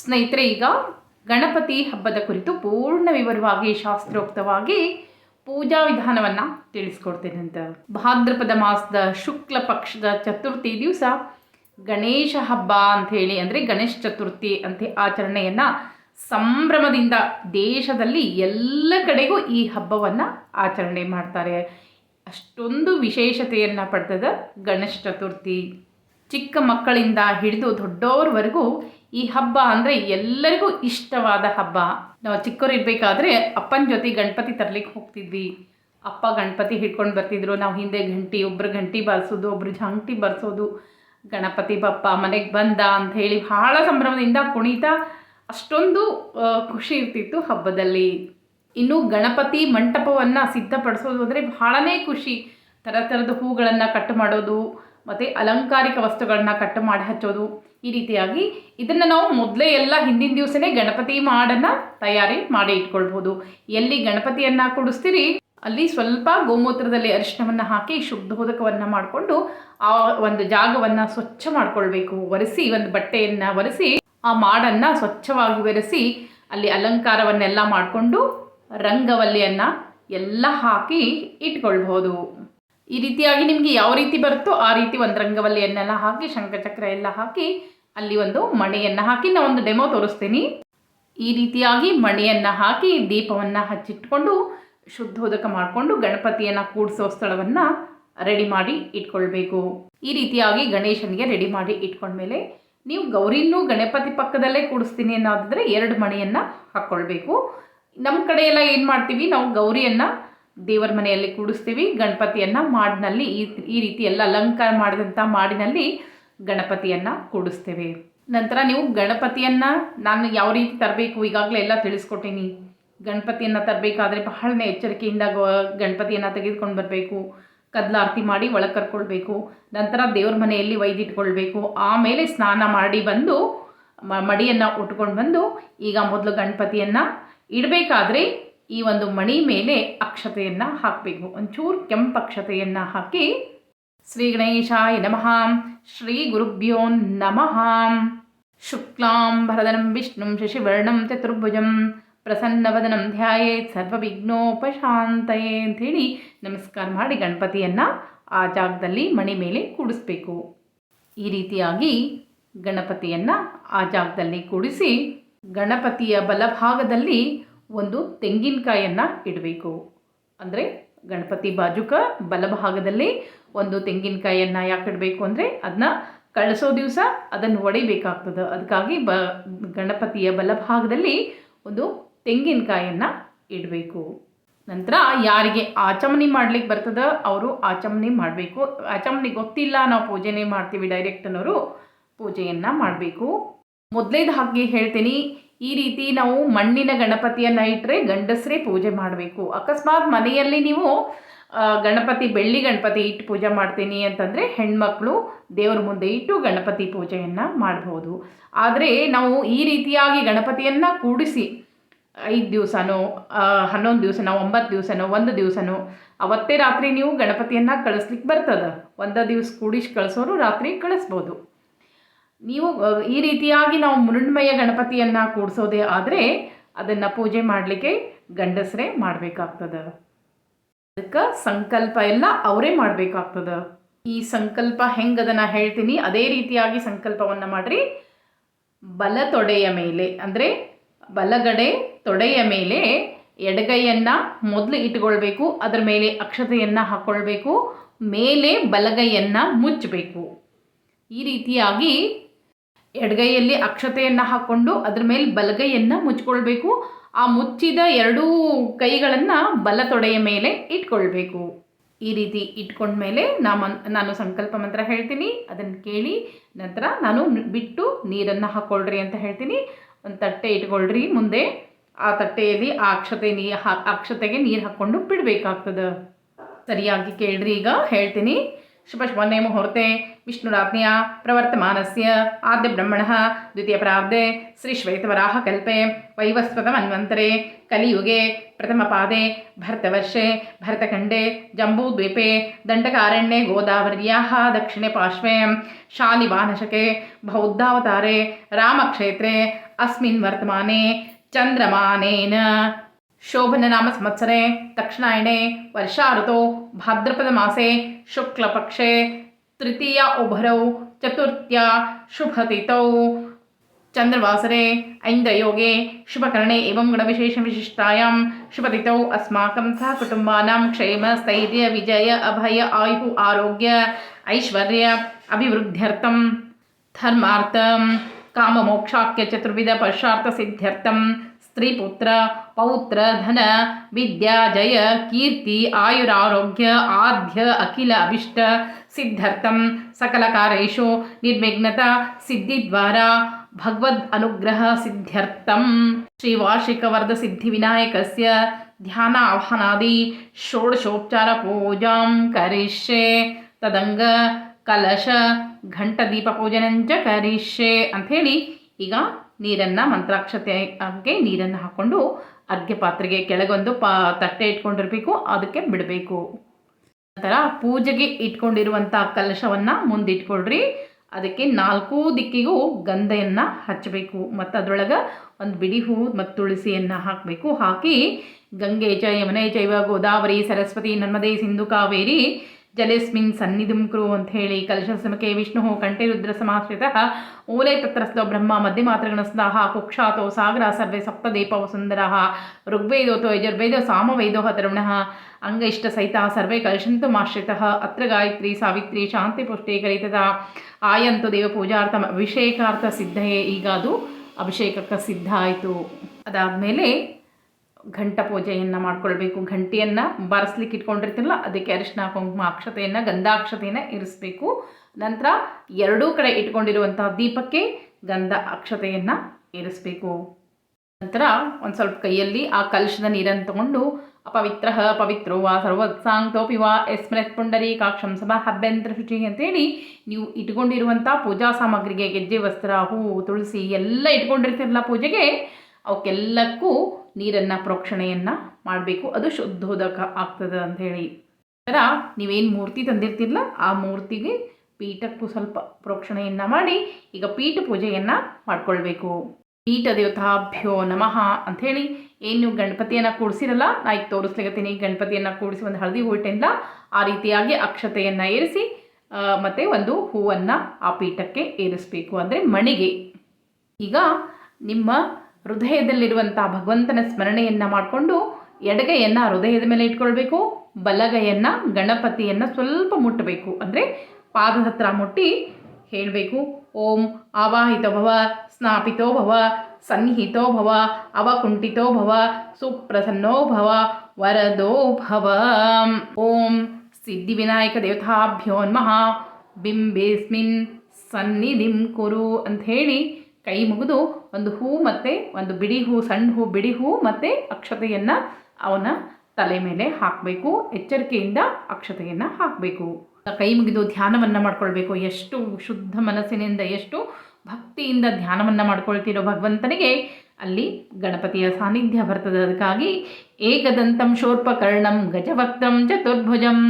ಸ್ನೇಹಿತರೆ, ಈಗ ಗಣಪತಿ ಹಬ್ಬದ ಕುರಿತು ಪೂರ್ಣ ವಿವರವಾಗಿ ಶಾಸ್ತ್ರೋಕ್ತವಾಗಿ ಪೂಜಾ ವಿಧಾನವನ್ನು ತಿಳಿಸ್ಕೊಡ್ತೇನೆ ಅಂತ. ಭಾದ್ರಪದ ಮಾಸದ ಶುಕ್ಲ ಪಕ್ಷದ ಚತುರ್ಥಿ ದಿವಸ ಗಣೇಶ ಹಬ್ಬ ಅಂಥೇಳಿ ಅಂದರೆ ಗಣೇಶ ಚತುರ್ಥಿ ಅಂತ ಆಚರಣೆಯನ್ನು ಸಂಭ್ರಮದಿಂದ ದೇಶದಲ್ಲಿ ಎಲ್ಲ ಕಡೆಗೂ ಈ ಹಬ್ಬವನ್ನು ಆಚರಣೆ ಮಾಡ್ತಾರೆ. ಅಷ್ಟೊಂದು ವಿಶೇಷತೆಯನ್ನು ಪಡೆದದ ಗಣೇಶ ಚತುರ್ಥಿ. ಚಿಕ್ಕ ಮಕ್ಕಳಿಂದ ಹಿಡಿದು ದೊಡ್ಡವ್ರವರೆಗೂ ಈ ಹಬ್ಬ ಅಂದರೆ ಎಲ್ಲರಿಗೂ ಇಷ್ಟವಾದ ಹಬ್ಬ. ನಾವು ಚಿಕ್ಕವರಿರ್ಬೇಕಾದ್ರೆ ಅಪ್ಪನ ಜೊತೆ ಗಣಪತಿ ತರಲಿಕ್ಕೆ ಹೋಗ್ತಿದ್ವಿ. ಅಪ್ಪ ಗಣಪತಿ ಹಿಡ್ಕೊಂಡು ಬರ್ತಿದ್ರು. ನಾವು ಹಿಂದೆ ಗಂಟಿ ಒಬ್ಬರು ಗಂಟಿ ಬಾರಿಸೋದು ಒಬ್ಬರು ಜಂಟಿ ಬಾರಿಸೋದು. ಗಣಪತಿ ಬಪ್ಪ ಮನೆಗೆ ಬಂದ ಅಂತ ಹೇಳಿ ಭಾಳ ಸಂಭ್ರಮದಿಂದ ಕುಣಿತ ಅಷ್ಟೊಂದು ಖುಷಿ ಇರ್ತಿತ್ತು ಹಬ್ಬದಲ್ಲಿ. ಇನ್ನು ಗಣಪತಿ ಮಂಟಪವನ್ನು ಸಿದ್ಧಪಡಿಸೋದು ಅಂದರೆ ಬಹಳನೇ ಖುಷಿ. ಥರ ಥರದ ಹೂಗಳನ್ನು ಕಟ್ ಮಾಡೋದು ಮತ್ತು ಅಲಂಕಾರಿಕ ವಸ್ತುಗಳನ್ನ ಕಟ್ ಮಾಡಿ ಹಚ್ಚೋದು. ಈ ರೀತಿಯಾಗಿ ಇದನ್ನು ನಾವು ಮೊದಲೇ ಎಲ್ಲ ಹಿಂದಿನ ದಿವಸನೇ ಗಣಪತಿ ಮಾಡನ್ನು ತಯಾರಿ ಮಾಡಿ ಇಟ್ಕೊಳ್ಬೋದು ಎಲ್ಲಿ ಗಣಪತಿಯನ್ನು ಕೊಡಿಸ್ತೀರಿ, ಅಲ್ಲಿ ಸ್ವಲ್ಪ ಗೋಮೂತ್ರದಲ್ಲಿ ಅರಿಶಿಣವನ್ನು ಹಾಕಿ ಶುದ್ಧೋದಕವನ್ನು ಮಾಡಿಕೊಂಡು ಆ ಒಂದು ಜಾಗವನ್ನು ಸ್ವಚ್ಛ ಮಾಡ್ಕೊಳ್ಬೇಕು. ಒರೆಸಿ ಒಂದು ಬಟ್ಟೆಯನ್ನು ಒರೆಸಿ, ಆ ಮಾಡನ್ನು ಸ್ವಚ್ಛವಾಗಿ ಒರೆಸಿ ಅಲ್ಲಿ ಅಲಂಕಾರವನ್ನೆಲ್ಲ ಮಾಡಿಕೊಂಡು ರಂಗವಲ್ಲಿಯನ್ನು ಎಲ್ಲ ಹಾಕಿ ಇಟ್ಕೊಳ್ಬೋದು ಈ ರೀತಿಯಾಗಿ ನಿಮಗೆ ಯಾವ ರೀತಿ ಬರುತ್ತೋ ಆ ರೀತಿ ಒಂದು ರಂಗವಲ್ಲಿಯನ್ನೆಲ್ಲ ಹಾಕಿ, ಶಂಖಚಕ್ರ ಎಲ್ಲ ಹಾಕಿ, ಅಲ್ಲಿ ಒಂದು ಮಣೆಯನ್ನು ಹಾಕಿ ನಾನು ಒಂದು ಡೆಮೋ ತೋರಿಸ್ತೀನಿ. ಈ ರೀತಿಯಾಗಿ ಮಣೆಯನ್ನು ಹಾಕಿ, ದೀಪವನ್ನು ಹಚ್ಚಿಟ್ಕೊಂಡು, ಶುದ್ಧೋದಕ ಮಾಡಿಕೊಂಡು ಗಣಪತಿಯನ್ನು ಕೂಡಿಸೋ ಸ್ಥಳವನ್ನು ರೆಡಿ ಮಾಡಿ ಇಟ್ಕೊಳ್ಬೇಕು. ಈ ರೀತಿಯಾಗಿ ಗಣೇಶನಿಗೆ ರೆಡಿ ಮಾಡಿ ಇಟ್ಕೊಂಡ್ಮೇಲೆ ನೀವು ಗೌರಿನೂ ಗಣಪತಿ ಪಕ್ಕದಲ್ಲೇ ಕೂಡಿಸ್ತೀನಿ ಅನ್ನೋದಾದರೆ ಎರಡು ಮಣೆಯನ್ನು ಹಾಕ್ಕೊಳ್ಬೇಕು ನಮ್ಮ ಕಡೆಯೆಲ್ಲ ಏನು ಮಾಡ್ತೀವಿ? ನಾವು ಗೌರಿಯನ್ನು ದೇವರ ಮನೆಯಲ್ಲಿ ಕೂಡಿಸ್ತೀವಿ. ಗಣಪತಿಯನ್ನು ಮಾಡಿನಲ್ಲಿ ಈ ಈ ರೀತಿ ಎಲ್ಲ ಅಲಂಕಾರ ಮಾಡಿದಂಥ ಮಾಡಿನಲ್ಲಿ ಗಣಪತಿಯನ್ನು ಕೂಡಿಸ್ತೇವೆ. ನಂತರ ನೀವು ಗಣಪತಿಯನ್ನು ನಾನು ಯಾವ ರೀತಿ ತರಬೇಕು ಈಗಾಗಲೇ ಎಲ್ಲ ತಿಳಿಸ್ಕೊಟ್ಟೀನಿ. ಗಣಪತಿಯನ್ನು ತರಬೇಕಾದ್ರೆ ಬಹಳ ಎಚ್ಚರಿಕೆಯಿಂದ ಗಣಪತಿಯನ್ನು ತೆಗೆದುಕೊಂಡು ಬರಬೇಕು. ಕದ್ಲಾರತಿ ಮಾಡಿ ಒಳಗೆ ಕರ್ಕೊಳ್ಬೇಕು. ನಂತರ ದೇವ್ರ ಮನೆಯಲ್ಲಿ ಒಯ್ದಿಟ್ಕೊಳ್ಬೇಕು ಆಮೇಲೆ ಸ್ನಾನ ಮಾಡಿ ಬಂದು ಮಡಿಯನ್ನು ಉಟ್ಕೊಂಡು ಬಂದು ಈಗ ಮೊದಲು ಗಣಪತಿಯನ್ನು ಇಡಬೇಕಾದ್ರೆ ಈ ಒಂದು ಮಣಿ ಮೇಲೆ ಅಕ್ಷತೆಯನ್ನು ಹಾಕಬೇಕು. ಒಂಚೂರು ಕೆಂಪು ಅಕ್ಷತೆಯನ್ನು ಹಾಕಿ ಶ್ರೀ ಗಣೇಶಾಯ ನಮಃ, ಶ್ರೀ ಗುರುಭ್ಯೋ ನಮಃ. ಶುಕ್ಲಾಂ ಭರದನಂ ವಿಷ್ಣುಂ, ಶಶಿವರ್ಣಂ, ಚತುರ್ಭುಜಂ, ಪ್ರಸನ್ನವದನಂ ಧ್ಯಾಯೇತ್, ಸರ್ವವಿಘ್ನೋಪಶಾಂತಯೇ ಅಂಥೇಳಿ ನಮಸ್ಕಾರ ಮಾಡಿ ಗಣಪತಿಯನ್ನು ಆ ಜಾಗದಲ್ಲಿ ಮಣಿ ಮೇಲೆ ಕೂಡಿಸ್ಬೇಕು. ಈ ರೀತಿಯಾಗಿ ಗಣಪತಿಯನ್ನು ಆ ಜಾಗದಲ್ಲಿ ಕೂಡಿಸಿ ಗಣಪತಿಯ ಬಲಭಾಗದಲ್ಲಿ ಒಂದು ತೆಂಗಿನಕಾಯನ್ನು ಇಡಬೇಕು. ಅಂದರೆ ಗಣಪತಿ ಬಾಜುಕ ಬಲಭಾಗದಲ್ಲಿ ಒಂದು ತೆಂಗಿನಕಾಯಿಯನ್ನು ಯಾಕೆ ಇಡಬೇಕು ಅಂದರೆ ಅದನ್ನ ಕಳಿಸೋ ದಿವಸ ಅದನ್ನು ಒಡಿಬೇಕಾಗ್ತದೆ. ಅದಕ್ಕಾಗಿ ಬ, ಗಣಪತಿಯ ಬಲಭಾಗದಲ್ಲಿ ಒಂದು ತೆಂಗಿನಕಾಯಿಯನ್ನು ಇಡಬೇಕು. ನಂತರ ಯಾರಿಗೆ ಆಚಮನಿ ಮಾಡ್ಲಿಕ್ಕೆ ಬರ್ತದ ಅವರು ಆಚಮನಿ ಮಾಡಬೇಕು. ಆಚಮನಿ ಗೊತ್ತಿಲ್ಲ, ನಾವು ಪೂಜೆನೇ ಮಾಡ್ತೀವಿ ಡೈರೆಕ್ಟ್ ಅನ್ನೋರು ಪೂಜೆಯನ್ನು ಮಾಡಬೇಕು. ಮೊದಲೇದು ಹಾಗೆ ಹೇಳ್ತೀನಿ ಈ ರೀತಿ ನಾವು ಮಣ್ಣಿನ ಗಣಪತಿಯನ್ನು ಇಟ್ಟರೆ ಗಂಡಸರೇ ಪೂಜೆ ಮಾಡಬೇಕು. ಅಕಸ್ಮಾತ್ ಮನೆಯಲ್ಲಿ ನೀವು ಗಣಪತಿ, ಬೆಳ್ಳಿ ಗಣಪತಿ ಇಟ್ಟು ಪೂಜೆ ಮಾಡ್ತೀನಿ ಅಂತಂದರೆ ಹೆಣ್ಮಕ್ಳು ದೇವ್ರ ಮುಂದೆ ಇಟ್ಟು ಗಣಪತಿ ಪೂಜೆಯನ್ನು ಮಾಡ್ಬೋದು. ಆದರೆ ನಾವು ಈ ರೀತಿಯಾಗಿ ಗಣಪತಿಯನ್ನು ಕೂಡಿಸಿ, ಐದು ದಿವಸನೋ ಹನ್ನೊಂದು ದಿವಸನೋ, ಒಂಬತ್ತು ದಿವಸನೋ, ಒಂದು ದಿವಸನೋ, ಅವತ್ತೇ ರಾತ್ರಿ ನೀವು ಗಣಪತಿಯನ್ನು ಕಳಿಸ್ಲಿಕ್ಕೆ ಬರ್ತದೆ. ಒಂದು ದಿವಸ ಕೂಡಿಸಿ ಕಳಿಸೋರು ರಾತ್ರಿ ಕಳಿಸ್ಬೋದು. ನೀವು ಈ ರೀತಿಯಾಗಿ ನಾವು ಮೃಣ್ಮಯ ಗಣಪತಿಯನ್ನು ಕೂಡಿಸೋದೇ ಆದರೆ ಅದನ್ನು ಪೂಜೆ ಮಾಡಲಿಕ್ಕೆ ಗಂಡಸರೇ ಮಾಡಬೇಕಾಗ್ತದೆ. ಅದಕ್ಕೆ ಸಂಕಲ್ಪ ಎಲ್ಲ ಅವರೇ ಮಾಡಬೇಕಾಗ್ತದೆ. ಈ ಸಂಕಲ್ಪ ಹೆಂಗದನ್ನ ಹೇಳ್ತೀನಿ, ಅದೇ ರೀತಿಯಾಗಿ ಸಂಕಲ್ಪವನ್ನು ಮಾಡಿರಿ. ಬಲ ತೊಡೆಯ ಮೇಲೆ, ಅಂದರೆ ಬಲಗಡೆ ತೊಡೆಯ ಮೇಲೆ ಎಡಗೈಯನ್ನು ಮೊದಲು ಇಟ್ಕೊಳ್ಬೇಕು, ಅದರ ಮೇಲೆ ಅಕ್ಷತೆಯನ್ನು ಹಾಕ್ಕೊಳ್ಬೇಕು ಮೇಲೆ ಬಲಗೈಯನ್ನು ಮುಚ್ಚಬೇಕು. ಈ ರೀತಿಯಾಗಿ ಎಡಗೈಯಲ್ಲಿ ಅಕ್ಷತೆಯನ್ನು ಹಾಕ್ಕೊಂಡು ಅದ್ರ ಮೇಲೆ ಬಲಗೈಯನ್ನು ಮುಚ್ಕೊಳ್ಬೇಕು. ಆ ಮುಚ್ಚಿದ ಎರಡೂ ಕೈಗಳನ್ನು ಬಲ ತೊಡೆಯ ಮೇಲೆ ಇಟ್ಕೊಳ್ಬೇಕು. ಈ ರೀತಿ ಇಟ್ಕೊಂಡ್ಮೇಲೆ ನಾನು ನಾನು ಸಂಕಲ್ಪ ಮಂತ್ರ ಹೇಳ್ತೀನಿ. ಅದನ್ನು ಕೇಳಿ ನಂತರ ನಾನು ಬಿಟ್ಟು ನೀರನ್ನು ಹಾಕ್ಕೊಳ್ರಿ ಅಂತ ಹೇಳ್ತೀನಿ. ಒಂದು ತಟ್ಟೆ ಇಟ್ಕೊಳ್ರಿ ಮುಂದೆ. ಆ ತಟ್ಟೆಯಲ್ಲಿ ಆ ಅಕ್ಷತೆ ನೀ ಅಕ್ಷತೆಗೆ ನೀರು ಹಾಕ್ಕೊಂಡು ಬಿಡಬೇಕಾಗ್ತದೆ. ಸರಿಯಾಗಿ ಕೇಳ್ರಿ ಈಗ ಹೇಳ್ತೀನಿ. शुभशुभने मुहूर्ते विष्णुराज्ञा प्रवर्तमानस्य श्री श्वेतवराह श्रीश्वेतवराहकल्पे वैवस्वतमन्वंतरे कलियुगे प्रथम प्रथमपादे भरतवर्षे भरतखंडे जम्बूद्वीपे दंडकारण्ये गोदावरिया दक्षिणे पार्श्वे शालिवानशके बौद्धावतारे रामक्षेत्रे अस्मिन् वर्तमाने चंद्रमानेन शोभननाम संवत्सरे दक्षिणायणे वर्षा ऋतौ भाद्रपदमासे, शुक्लपक्षे, तृतीया उभरौ, चतुर्थ्या शुभतिथौ चन्द्रवासरे, ऐन्द्रयोगे, शुभकरणे एवं गुणविशेषविशिष्टायां शुभतिथौ अस्माकं सह कुटुम्बानां क्षेम, स्थैर्य, विजय, अभय, आयुः, आरोग्य, ऐश्वर्य, अभिवृद्ध्यर्थं, धर्मार्थं काममोक्षाख्य ಸ್ತ್ರೀಪುತ್ರ, ಪೌತ್ರ, ಧನ, ವಿದ್ಯಾ, ಜಯ, ಕೀರ್ತಿ, ಆಯುರಾರೋಗ್ಯ ಆಧ್ಯ ಅಖಿಲ, ಅಭಿಷ್ಟ, ಸಿದ್ಧರ್ಥಂ ಸಕಲ ಕಾರ್ಯು ನಿರ್ವಿಘ್ನತಾ, ಸಿದ್ಧಿದ್ವಾರ, ಭಗವದ್ ಅನುಗ್ರಹ ಸಿದ್ಧ್ಯರ್ಥಂ ಶ್ರೀ ವಾರ್ಷಿಕವರ್ಧ ಸಿದ್ಧಿವಿನಾಯಕಸ್ಯ ಧ್ಯಾನ ಆಹ್ವಾನಾದಿ ಷೋಡಶೋಪಚಾರ ಪೂಜಾಂ ಕರಿಷ್ಯೆ, ತದಂಗ ಕಲಶ ಘಂಟದೀಪ ಪೂಜನಂಚ ಕರಿಷ್ಯೆ ಅಂಥೇಳಿ ಈಗ ನೀರನ್ನು ಮಂತ್ರಾಕ್ಷತೆಗೆ ನೀರನ್ನು ಹಾಕ್ಕೊಂಡು ಅರ್ಘ್ಯ ಪಾತ್ರೆಗೆ ಕೆಳಗೊಂದು ಪಾ, ತಟ್ಟೆ ಇಟ್ಕೊಂಡಿರಬೇಕು, ಅದಕ್ಕೆ ಬಿಡಬೇಕು. ನಂತರ ಪೂಜೆಗೆ ಇಟ್ಕೊಂಡಿರುವಂಥ ಕಲಶವನ್ನು ಮುಂದಿಟ್ಕೊಳ್ರಿ. ಅದಕ್ಕೆ ನಾಲ್ಕು ದಿಕ್ಕಿಗೂ ಗಂಧೆಯನ್ನು ಹಚ್ಚಬೇಕು. ಮತ್ತು ಅದರೊಳಗೆ ಒಂದು ಬಿಡಿ ಹೂವು ಮತ್ತು ತುಳಸಿಯನ್ನು ಹಾಕಬೇಕು. ಹಾಕಿ ಗಂಗೆ ಜಯ ಯಮುನೆ ಚೈವ ಗೋದಾವರಿ, ಸರಸ್ವತಿ, ನರ್ಮದೆ, ಸಿಂಧು, ಕಾವೇರಿ ಜಲೇಸ್ಮಿನ್ ಸನ್ನಿಧಿಂ ಕುರು ಅಂತ ಹೇಳಿ ಕಲಶಸಮಕೆ ವಿಷ್ಣು ಕಂಠೆ ರುದ್ರ ಸಮಾಶ್ರಿತ ತತ್ರ ತತ್ರಸ್ಥೋ ಬ್ರಹ್ಮ ಮಧ್ಯಮಾತ್ರಗಣಸ್ದಾಹ ಕುಕ್ಷಾತೋ ಸಾಗರ ಸರ್ವೇ ಸಪ್ತದೀಪವು ವಸುಂದರ ಋಗ್ವೇದೋತೋ ಯಜುರ್ವೇದೋ ಸಾಮವೇದೋ ತರುಣ ಅಂಗೈಷ್ಟ ಸಹಿತ ಸರ್ವೇ ಕಲಶಂತು ಮಾಶ್ರಿತಃ ಅತ್ರ ಗಾಯತ್ರಿ ಸಾವಿತ್ರಿ ಶಾಂತಿ ಪುಷ್ಟೀಕರಿತದ ಆಯಂತು ದೇವ ಪೂಜಾರ್ಥ ಅಭಿಷೇಕಾರ್ಥ ಸಿದ್ಧಯೇ. ಈಗ ಅದು ಅಭಿಷೇಕಕ್ಕೆ ಸಿದ್ಧ ಆಯಿತು. ಅದಾದಮೇಲೆ ಘಂಟ ಪೂಜೆಯನ್ನು ಮಾಡ್ಕೊಳ್ಬೇಕು, ಘಂಟಿಯನ್ನು ಬಾರಿಸ್ಲಿಕ್ಕೆ ಇಟ್ಕೊಂಡಿರ್ತೀನಲ್ಲ, ಅದಕ್ಕೆ ಅರಿಶಿನ ಕುಂಕುಮ ಅಕ್ಷತೆಯನ್ನು, ಗಂಧಾಕ್ಷತೆಯನ್ನು ಇರಿಸ್ಬೇಕು. ನಂತರ ಎರಡೂ ಕಡೆ ಇಟ್ಕೊಂಡಿರುವಂತಹ ದೀಪಕ್ಕೆ ಗಂಧ ಅಕ್ಷತೆಯನ್ನು ಇರಿಸ್ಬೇಕು. ನಂತರ ಒಂದು ಸ್ವಲ್ಪ ಕೈಯಲ್ಲಿ ಆ ಕಲಶದ ನೀರನ್ನು ತಗೊಂಡು, ಅಪವಿತ್ರ ಪವಿತ್ರೋ ವಾ ಸರ್ವತ್ಸಾಂಗ್ತೋಪಿ ವಾ ಯಸ್ಮೃತ್ ಪುಂಡರಿ ಕಾಕ್ಷಂ ಸಭಾ ಹಬ್ಬೆಂತ್ರ ಶುಚಿ ಅಂತೇಳಿ ನೀವು ಇಟ್ಕೊಂಡಿರುವಂಥ ಪೂಜಾ ಸಾಮಗ್ರಿಗೆ ಗೆಜ್ಜೆ, ವಸ್ತ್ರ, ಹೂವು, ತುಳಸಿ ಎಲ್ಲ ಇಟ್ಕೊಂಡಿರ್ತೀರಲ್ಲ ಪೂಜೆಗೆ, ಅವಕ್ಕೆಲ್ಲಕ್ಕೂ ನೀರನ್ನು ಪ್ರೋಕ್ಷಣೆಯನ್ನು ಮಾಡಬೇಕು. ಅದು ಶುದ್ಧೋದಕ ಆಗ್ತದೆ ಅಂಥೇಳಿ ನಂತರ ನೀವೇನು ಮೂರ್ತಿ ತಂದಿರ್ತಿರಲ್ಲ ಆ ಮೂರ್ತಿಗೆ ಪೀಠಕ್ಕೂ ಸ್ವಲ್ಪ ಪ್ರೋಕ್ಷಣೆಯನ್ನು ಮಾಡಿ, ಈಗ ಪೀಠ ಪೂಜೆಯನ್ನು ಮಾಡ್ಕೊಳ್ಬೇಕು. ಪೀಠ ದೇವತಾಭ್ಯೋ ನಮಃ ಅಂಥೇಳಿ ಏನು ಗಣಪತಿಯನ್ನು ಕೂಡಿಸಿರಲ್ಲ, ನಾ ಈಗ ತೋರಿಸ್ಲಿಕ್ಕೆ ಗಣಪತಿಯನ್ನು ಕೂಡಿಸಿ ಒಂದು ಹಳದಿ ಹೂವಿಟ್ಟಿಲ್ಲ ಆ ರೀತಿಯಾಗಿ ಅಕ್ಷತೆಯನ್ನು ಏರಿಸಿ ಮತ್ತು ಒಂದು ಹೂವನ್ನು ಆ ಪೀಠಕ್ಕೆ ಏರಿಸಬೇಕು. ಅಂದರೆ ಮಣಿಗೆ. ಈಗ ನಿಮ್ಮ ಹೃದಯದಲ್ಲಿರುವಂಥ ಭಗವಂತನ ಸ್ಮರಣೆಯನ್ನು ಮಾಡಿಕೊಂಡು ಎಡಗೈಯನ್ನು ಹೃದಯದ ಮೇಲೆ ಇಟ್ಕೊಳ್ಬೇಕು, ಬಲಗೈಯನ್ನು, ಗಣಪತಿಯನ್ನು ಸ್ವಲ್ಪ ಮುಟ್ಟಬೇಕು ಅಂದರೆ ಪಾದದ ಹತ್ರ ಮುಟ್ಟಿ ಹೇಳಬೇಕು. ಓಂ ಆವಾಹಿತೋ ಭವ ಸ್ನಾಪಿತೋ ಭವ ಸನ್ನಿಹಿತೋ ಭವ ಅವಕುಂಠಿತೋ ಭವ ಸುಪ್ರಸನ್ನೋ ಭವ ವರದೋ ಭವ ಓಂ ಸಿದ್ಧಿವಿನಾಯಕ ದೇವತಾಭ್ಯೋ ನಮಃ. ಬಿಂಬೇಸ್ಮಿನ್ ಸನ್ನಿಧಿಂ ಕುರು ಅಂಥೇಳಿ ಕೈ ಮುಗಿದು ಒಂದು ಹೂ ಮತ್ತು ಒಂದು ಬಿಡಿ ಹೂ, ಸಣ್ಣ ಹೂ, ಬಿಡಿ ಹೂ ಮತ್ತು ಅಕ್ಷತೆಯನ್ನು ಅವನ ತಲೆ ಮೇಲೆ ಹಾಕಬೇಕು. ಎಚ್ಚರಿಕೆಯಿಂದ ಅಕ್ಷತೆಯನ್ನು ಹಾಕಬೇಕು. ಕೈ ಮುಗಿದು ಧ್ಯಾನವನ್ನು ಮಾಡ್ಕೊಳ್ಬೇಕು. ಎಷ್ಟು ಶುದ್ಧ ಮನಸ್ಸಿನಿಂದ, ಎಷ್ಟು ಭಕ್ತಿಯಿಂದ ಧ್ಯಾನವನ್ನು ಮಾಡ್ಕೊಳ್ತಿರೋ ಭಗವಂತನಿಗೆ ಅಲ್ಲಿ ಗಣಪತಿಯ ಸಾನ್ನಿಧ್ಯ ಬರ್ತದೆ. ಅದಕ್ಕಾಗಿ ಏಕದಂತಂ ಶೋರ್ಪಕರ್ಣಂ ಗಜವಕ್ತಂ ಚತುರ್ಭುಜಂ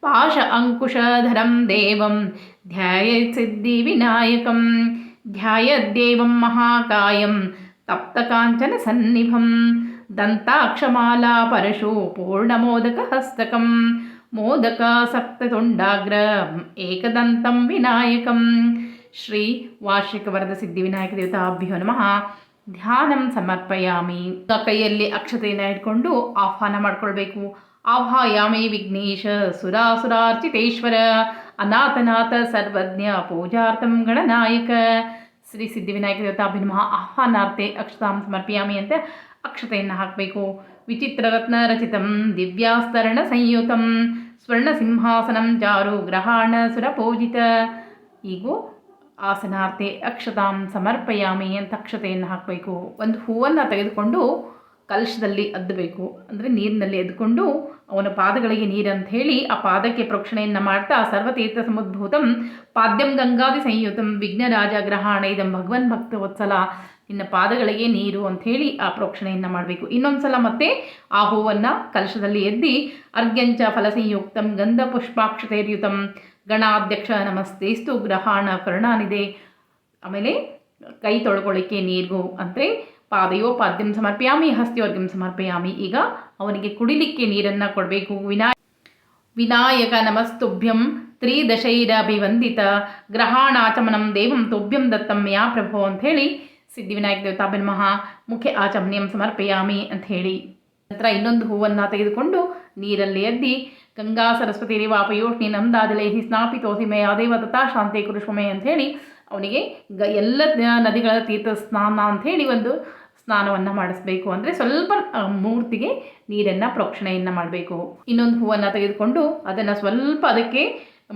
ಪಾಶ ಅಂಕುಶಧರಂ ದೇವಂ ಧ್ಯಾಯ ಸಿದ್ಧಿ ವಿನಾಯಕಂ. ಮಹಾಕಾಯಂ ತಪ್ತಕಾಂಚನ ಸನ್ನಿಭಂ ದಂತಾಕ್ಷಮಾಲಾ परशु ಪೂರ್ಣಮೋದಕಹಸ್ತಕಂ ಮೋದಕಾಸಕ್ತತುಂಡಾಗ್ರ ಏಕದಂತಂ ವಿನಾಯಕಂ ಶ್ರೀ ವಾರ್ಷಿಕವರದ ಸಿದ್ಧಿವಿನಾಯಕ ದೇವತಾಭ್ಯೋ ನಮಃ ಧ್ಯಾನಂ ಸಮರ್ಪಯಾಮಿ ಕೈಯಲ್ಲಿ ಅಕ್ಷತೆಯನ್ನು ಇಟ್ಕೊಂಡು ಆಹ್ವಾನ ಮಾಡಿಕೊಳ್ಬೇಕು। ಆಹ್ವಾಯಾಮಿ ವಿಘ್ನೇಶ ಸುರಾಸುರಾರ್ಚಿತೇಶ್ವರ ಅನಾಥನಾಥ ಸರ್ವಜ್ಞ ಪೂಜಾರ್ಥಂ ಗಣನಾಯಕ. ಶ್ರೀ ಸಿದ್ಧಿವಿನಾಯಕ ದೇವತಾಭಿನಮಃ ಆಹ್ವಾನಾರ್ಥೆ ಅಕ್ಷತಾಂ ಸಮರ್ಪಯಾಮಿ ಅಂತ ಅಕ್ಷತೆಯನ್ನು ಹಾಕಬೇಕು. ವಿಚಿತ್ರರತ್ನ ರಚಿತಂ ದಿವ್ಯಾಸ್ತರಣ ಸಂಯುತಂ ಸ್ವರ್ಣ ಸಿಂಹಾಸನಂ ಜಾರು ಗ್ರಹಾಣ ಸುರಪೂಜಿತ. ಈಗೂ ಆಸನಾರ್ಥೆ ಅಕ್ಷತಾಂ ಸಮರ್ಪಯಾಮಿ ಅಂತ ಅಕ್ಷತೆಯನ್ನು ಹಾಕಬೇಕು. ಒಂದು ಹೂವನ್ನು ತೆಗೆದುಕೊಂಡು ಕಲಶದಲ್ಲಿ ಅದ್ದಬೇಕು ಅಂದರೆ ನೀರಿನಲ್ಲಿ ಎದ್ಕೊಂಡು ಅವನ ಪಾದಗಳಿಗೆ ನೀರಂತ ಹೇಳಿ ಆ ಪಾದಕ್ಕೆ ಪ್ರೋಕ್ಷಣೆಯನ್ನು ಮಾಡ್ತಾ ಸರ್ವತೀರ್ಥ ಸಮುದ್ಭೂತಂ ಪಾದ್ಯಂ ಗಂಗಾದಿ ಸಂಯುತಂ ವಿಘ್ನರಾಜ ಗ್ರಹಾಣ ಇದಂ ಭಗವನ್ ಭಕ್ತ ವತ್ಸಲ. ನಿನ್ನ ಪಾದಗಳಿಗೆ ನೀರು ಅಂಥೇಳಿ ಆ ಪ್ರೋಕ್ಷಣೆಯನ್ನು ಮಾಡಬೇಕು. ಇನ್ನೊಂದು ಸಲ ಮತ್ತೆ ಆ ಹೂವನ್ನು ಕಲಶದಲ್ಲಿ ಎದ್ದಿ ಅರ್ಘ್ಯಂಚ ಫಲಸಂಯುಕ್ತಂ ಗಂಧ ಪುಷ್ಪಾಕ್ಷತೆರ್ಯುತಂ ಗಣಾಧ್ಯಕ್ಷ ನಮಸ್ತೇಸ್ತು ಗ್ರಹಾಣ ಕರ್ಣಾನಿದೆ ಆಮೇಲೆ ಕೈ ತೊಳ್ಕೊಳ್ಳಿಕ್ಕೆ ನೀರು ಅಂದರೆ ಪಾದಯೋ ಪಾದ್ಯಂ ಸಮರ್ಪಯಾಮಿ, ಹಸ್ತಿಯೋರ್ಗಂ ಸಮರ್ಪಯಾಮಿ. ಈಗ ಅವನಿಗೆ ಕುಡಿಲಿಕ್ಕೆ ನೀರನ್ನು ಕೊಡಬೇಕು. ವಿನಾ ವಿನಾಯಕ ನಮಸ್ತುಭ್ಯಂ ತ್ರಿದಶೈರಭಿವಂದಿತ. ಗ್ರಹಾಣಾಚಮನಂ ದೇವಂ ತುಭ್ಯಂ ದತ್ತಂ ಯಾ ಪ್ರಭೋ ಅಂಥೇಳಿ ಸಿದ್ಧಿವಿನಾಯಕ ದೇವತಾಭ್ಯ ನಮಃ ಮುಖ್ಯ ಆಚಮನಿಯಂ ಸಮರ್ಪಯಾಮಿ ಅಂಥೇಳಿ ನಂತರ ಇನ್ನೊಂದು ಹೂವನ್ನು ತೆಗೆದುಕೊಂಡು ನೀರಲ್ಲಿ ಎದ್ದಿ ಗಂಗಾ ಸರಸ್ವತಿ ವಾಪಯೋಷ್ಣಿ ನಂದಾದಲೇಹಿ ಸ್ನಾಪಿತೋಸಿ ಮೇ ಆದೇವ ತಥಾ ಶಾಂತಿ ಕುರುಷ್ಮೆ ಅಂಥೇಳಿ ಅವನಿಗೆ ಗ ಎಲ್ಲ ನದಿಗಳ ತೀರ್ಥ ಸ್ನಾನ ಅಂಥೇಳಿ ಒಂದು ಸ್ನಾನವನ್ನು ಮಾಡಿಸ್ಬೇಕು ಅಂದರೆ ಸ್ವಲ್ಪ ಮೂರ್ತಿಗೆ ನೀರನ್ನು ಪ್ರೋಕ್ಷಣೆಯನ್ನು ಮಾಡಬೇಕು. ಇನ್ನೊಂದು ಹೂವನ್ನು ತೆಗೆದುಕೊಂಡು ಅದನ್ನು ಸ್ವಲ್ಪ ಅದಕ್ಕೆ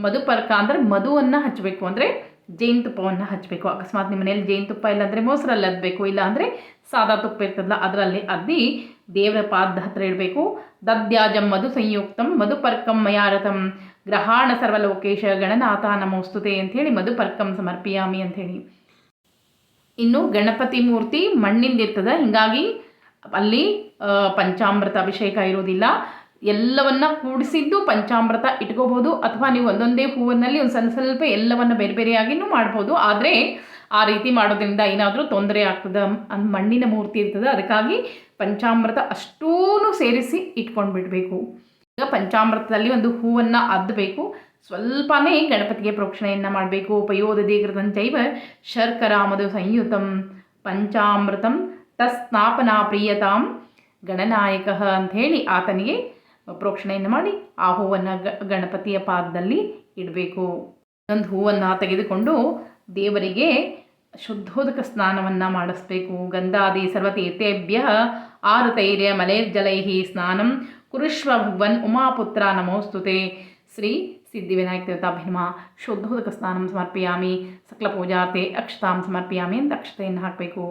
ಮಧುಪರ್ಕ ಅಂದರೆ ಮಧುವನ್ನು ಹಚ್ಚಬೇಕು ಅಂದರೆ ಜೇನುತುಪ್ಪವನ್ನು ಹಚ್ಚಬೇಕು ಅಕಸ್ಮಾತ್ ನಿಮ್ಮ ಮನೇಲಿ ಜೇನುತುಪ್ಪ ಇಲ್ಲಾಂದರೆ ಮೊಸರಲ್ಲಿ ಅದ್ಬೇಕು ಇಲ್ಲ ಅಂದರೆ ಸಾದಾ ತುಪ್ಪ ಇರ್ತದಲ್ಲ ಅದರಲ್ಲಿ ಅದ್ದಿ ದೇವರ ಪಾದ ಹತ್ರ ಇಡಬೇಕು. ದದ್ಯಾಜಂ ಮಧು ಸಂಯುಕ್ತಂ ಮಧುಪರ್ಕಂ ಮಯಾರಥಂ ಗ್ರಹಾಣ ಸರ್ವಲೋಕೇಶ ಗಣನಾಥ ನಮೋಸ್ತುತೆ ಅಂಥೇಳಿ ಮಧುಪರ್ಕಂ ಸಮರ್ಪಿಯಾಮಿ ಅಂಥೇಳಿ. ಇನ್ನು ಗಣಪತಿ ಮೂರ್ತಿ ಮಣ್ಣಿಂದಿರ್ತದೆ. ಹೀಗಾಗಿ ಅಲ್ಲಿ ಪಂಚಾಮೃತ ಅಭಿಷೇಕ ಇರೋದಿಲ್ಲ ಎಲ್ಲವನ್ನ ಕೂಡಿಸಿದ್ದು ಪಂಚಾಮೃತ ಇಟ್ಕೋಬಹುದು. ಅಥವಾ ನೀವು ಒಂದೊಂದೇ ಹೂವಿನಲ್ಲಿ ಒಂದು ಸ್ವಲ್ಪ ಸ್ವಲ್ಪ ಎಲ್ಲವನ್ನು ಬೇರೆ ಬೇರೆಯಾಗಿನೂ ಮಾಡ್ಬೋದು. ಆದರೆ ಆ ರೀತಿ ಮಾಡೋದ್ರಿಂದ ಏನಾದರೂ ತೊಂದರೆ ಆಗ್ತದೆ. ಮಣ್ಣಿನ ಮೂರ್ತಿ ಇರ್ತದೆ. ಅದಕ್ಕಾಗಿ ಪಂಚಾಮೃತ ಅಷ್ಟೂ ಸೇರಿಸಿ ಇಟ್ಕೊಂಡು ಬಿಡಬೇಕು ಈಗ ಪಂಚಾಮೃತದಲ್ಲಿ ಒಂದು ಹೂವನ್ನು ಅದ್ದಬೇಕು ಸ್ವಲ್ಪನೇ ಗಣಪತಿಗೆ ಪ್ರೋಕ್ಷಣೆಯನ್ನು ಮಾಡಬೇಕು. ಉಪಯೋದದಿ ಕೃತಂಚೈವ ಶರ್ಕರಾ ಮಧು ಸಂಯುತಂ ಪಂಚಾಮೃತಂ ತಸ್ನಾಪನಾ ಪ್ರಿಯತಾಂ ಗಣನಾಯಕ ಅಂಥೇಳಿ ಆತನಿಗೆ ಪ್ರೋಕ್ಷಣೆಯನ್ನು ಮಾಡಿ ಆ ಹೂವನ್ನು ಗಣಪತಿಯ ಪಾದದಲ್ಲಿ ಇಡಬೇಕು. ಒಂದು ಹೂವನ್ನು ತೆಗೆದುಕೊಂಡು ದೇವರಿಗೆ ಶುದ್ಧೋದಕ ಸ್ನಾನವನ್ನು ಮಾಡಿಸ್ಬೇಕು. ಗಂಧಾದಿ ಸರ್ವತೀರ್ಥೇಭ್ಯ ಆರುತೈರ್ಯ ಮಲೇರ್ಜಲೈ ಸ್ನಾನಂ ಕುರುಶ್ವ ಭಗವನ್ ಉಮಾಪುತ್ರ ನಮೋಸ್ತುತೆ. ಶ್ರೀ ಸಿದ್ಧಿವಿನಾಯಕ ದೇವತಾಭಿನಮ ಶುದ್ಧೋದಕ ಸ್ನಾನಂ ಸಮರ್ಪಯಾಮಿ ಸಕಲ ಪೂಜಾರ್ತೆ ಅಕ್ಷತಾಂ ಸಮರ್ಪಯಾಮಿ ಅಂತ ಅಕ್ಷತೆಯನ್ನು ಹಾಕಬೇಕು.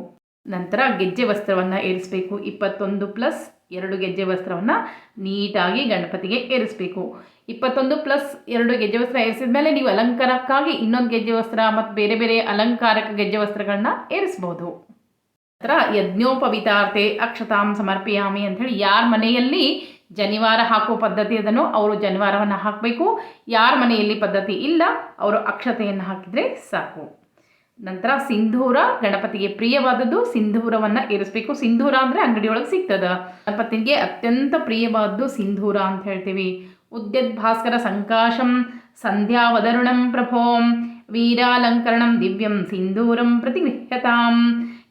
ನಂತರ ಗೆಜ್ಜೆ ವಸ್ತ್ರವನ್ನು ಏರಿಸಬೇಕು. ಇಪ್ಪತ್ತೊಂದು ಪ್ಲಸ್ ಎರಡು ಗೆಜ್ಜೆ ವಸ್ತ್ರವನ್ನು ನೀಟಾಗಿ ಗಣಪತಿಗೆ ಏರಿಸಬೇಕು. ಇಪ್ಪತ್ತೊಂದು ಪ್ಲಸ್ ಎರಡು ಗೆಜ್ಜೆ ವಸ್ತ್ರ ಏರಿಸಿದ ಮೇಲೆ ನೀವು ಅಲಂಕಾರಕ್ಕಾಗಿ ಇನ್ನೊಂದು ಗೆಜ್ಜೆ ವಸ್ತ್ರ ಮತ್ತು ಬೇರೆ ಬೇರೆ ಅಲಂಕಾರಕ ಗೆಜ್ಜೆ ವಸ್ತ್ರಗಳನ್ನ ಏರಿಸ್ಬೋದು. ನಂತರ ಯಜ್ಞೋಪವಿತಾರ್ಥೆ ಅಕ್ಷತಾಂ ಸಮರ್ಪಯಾಮಿ ಅಂಥೇಳಿ ಯಾರ ಮನೆಯಲ್ಲಿ ಜನಿವಾರ ಹಾಕುವ ಪದ್ಧತಿ ಅದನ್ನು ಅವರು ಜನಿವಾರವನ್ನು ಹಾಕಬೇಕು. ಯಾರ ಮನೆಯಲ್ಲಿ ಪದ್ಧತಿ ಇಲ್ಲ, ಅವರು ಅಕ್ಷತೆಯನ್ನು ಹಾಕಿದರೆ ಸಾಕು. ನಂತರ ಸಿಂಧೂರ ಗಣಪತಿಗೆ ಪ್ರಿಯವಾದದ್ದು ಸಿಂಧೂರವನ್ನು ಇರಿಸ್ಬೇಕು. ಸಿಂಧೂರ ಅಂದರೆ ಅಂಗಡಿಯೊಳಗೆ ಸಿಗ್ತದ. ಗಣಪತಿಗೆ ಅತ್ಯಂತ ಪ್ರಿಯವಾದದ್ದು ಸಿಂಧೂರ ಅಂತ ಹೇಳ್ತೀವಿ. ಉದ್ಯದ್ ಭಾಸ್ಕರ ಸಂಕಾಶಂ, ಸಂಧ್ಯಾವದರುಣಂ ಪ್ರಭೋಂ, ವೀರಾಲಂಕರಣಂ ದಿವ್ಯಂ ಸಿಂಧೂರಂ ಪ್ರತಿ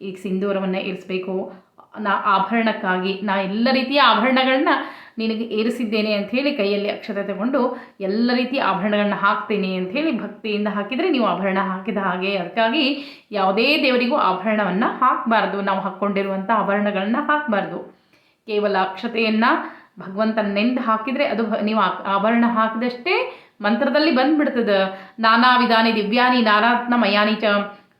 ಈಗ ಸಿಂಧೂರವನ್ನು ಇರಿಸ್ಬೇಕು. ನಾ ಆಭರಣಕ್ಕಾಗಿ, ನಾ ಎಲ್ಲ ರೀತಿಯ ಆಭರಣಗಳನ್ನ ನಿನಗೆ ಏರಿಸಿದ್ದೇನೆ ಅಂಥೇಳಿ ಕೈಯಲ್ಲಿ ಅಕ್ಷತೆ ತಗೊಂಡು ಎಲ್ಲ ರೀತಿಯ ಆಭರಣಗಳನ್ನ ಹಾಕ್ತೇನೆ ಅಂಥೇಳಿ ಭಕ್ತಿಯಿಂದ ಹಾಕಿದರೆ ನೀವು ಆಭರಣ ಹಾಕಿದ ಹಾಗೆ. ಅದಕ್ಕಾಗಿ ಯಾವುದೇ ದೇವರಿಗೂ ಆಭರಣವನ್ನು ಹಾಕಬಾರ್ದು. ನಾವು ಹಾಕ್ಕೊಂಡಿರುವಂಥ ಆಭರಣಗಳನ್ನ ಹಾಕಬಾರ್ದು. ಕೇವಲ ಅಕ್ಷತೆಯನ್ನು ಭಗವಂತನೆಂದು ಹಾಕಿದರೆ ಅದು ನೀವು ಆಭರಣ ಹಾಕಿದಷ್ಟೇ ಮಂತ್ರದಲ್ಲಿ ಬಂದ್ಬಿಡ್ತದೆ. ನಾನಾ ವಿಧಾನಿ ದಿವ್ಯಾನಿ ನಾರಾತ್ನ ಮಯಾನಿ ಚ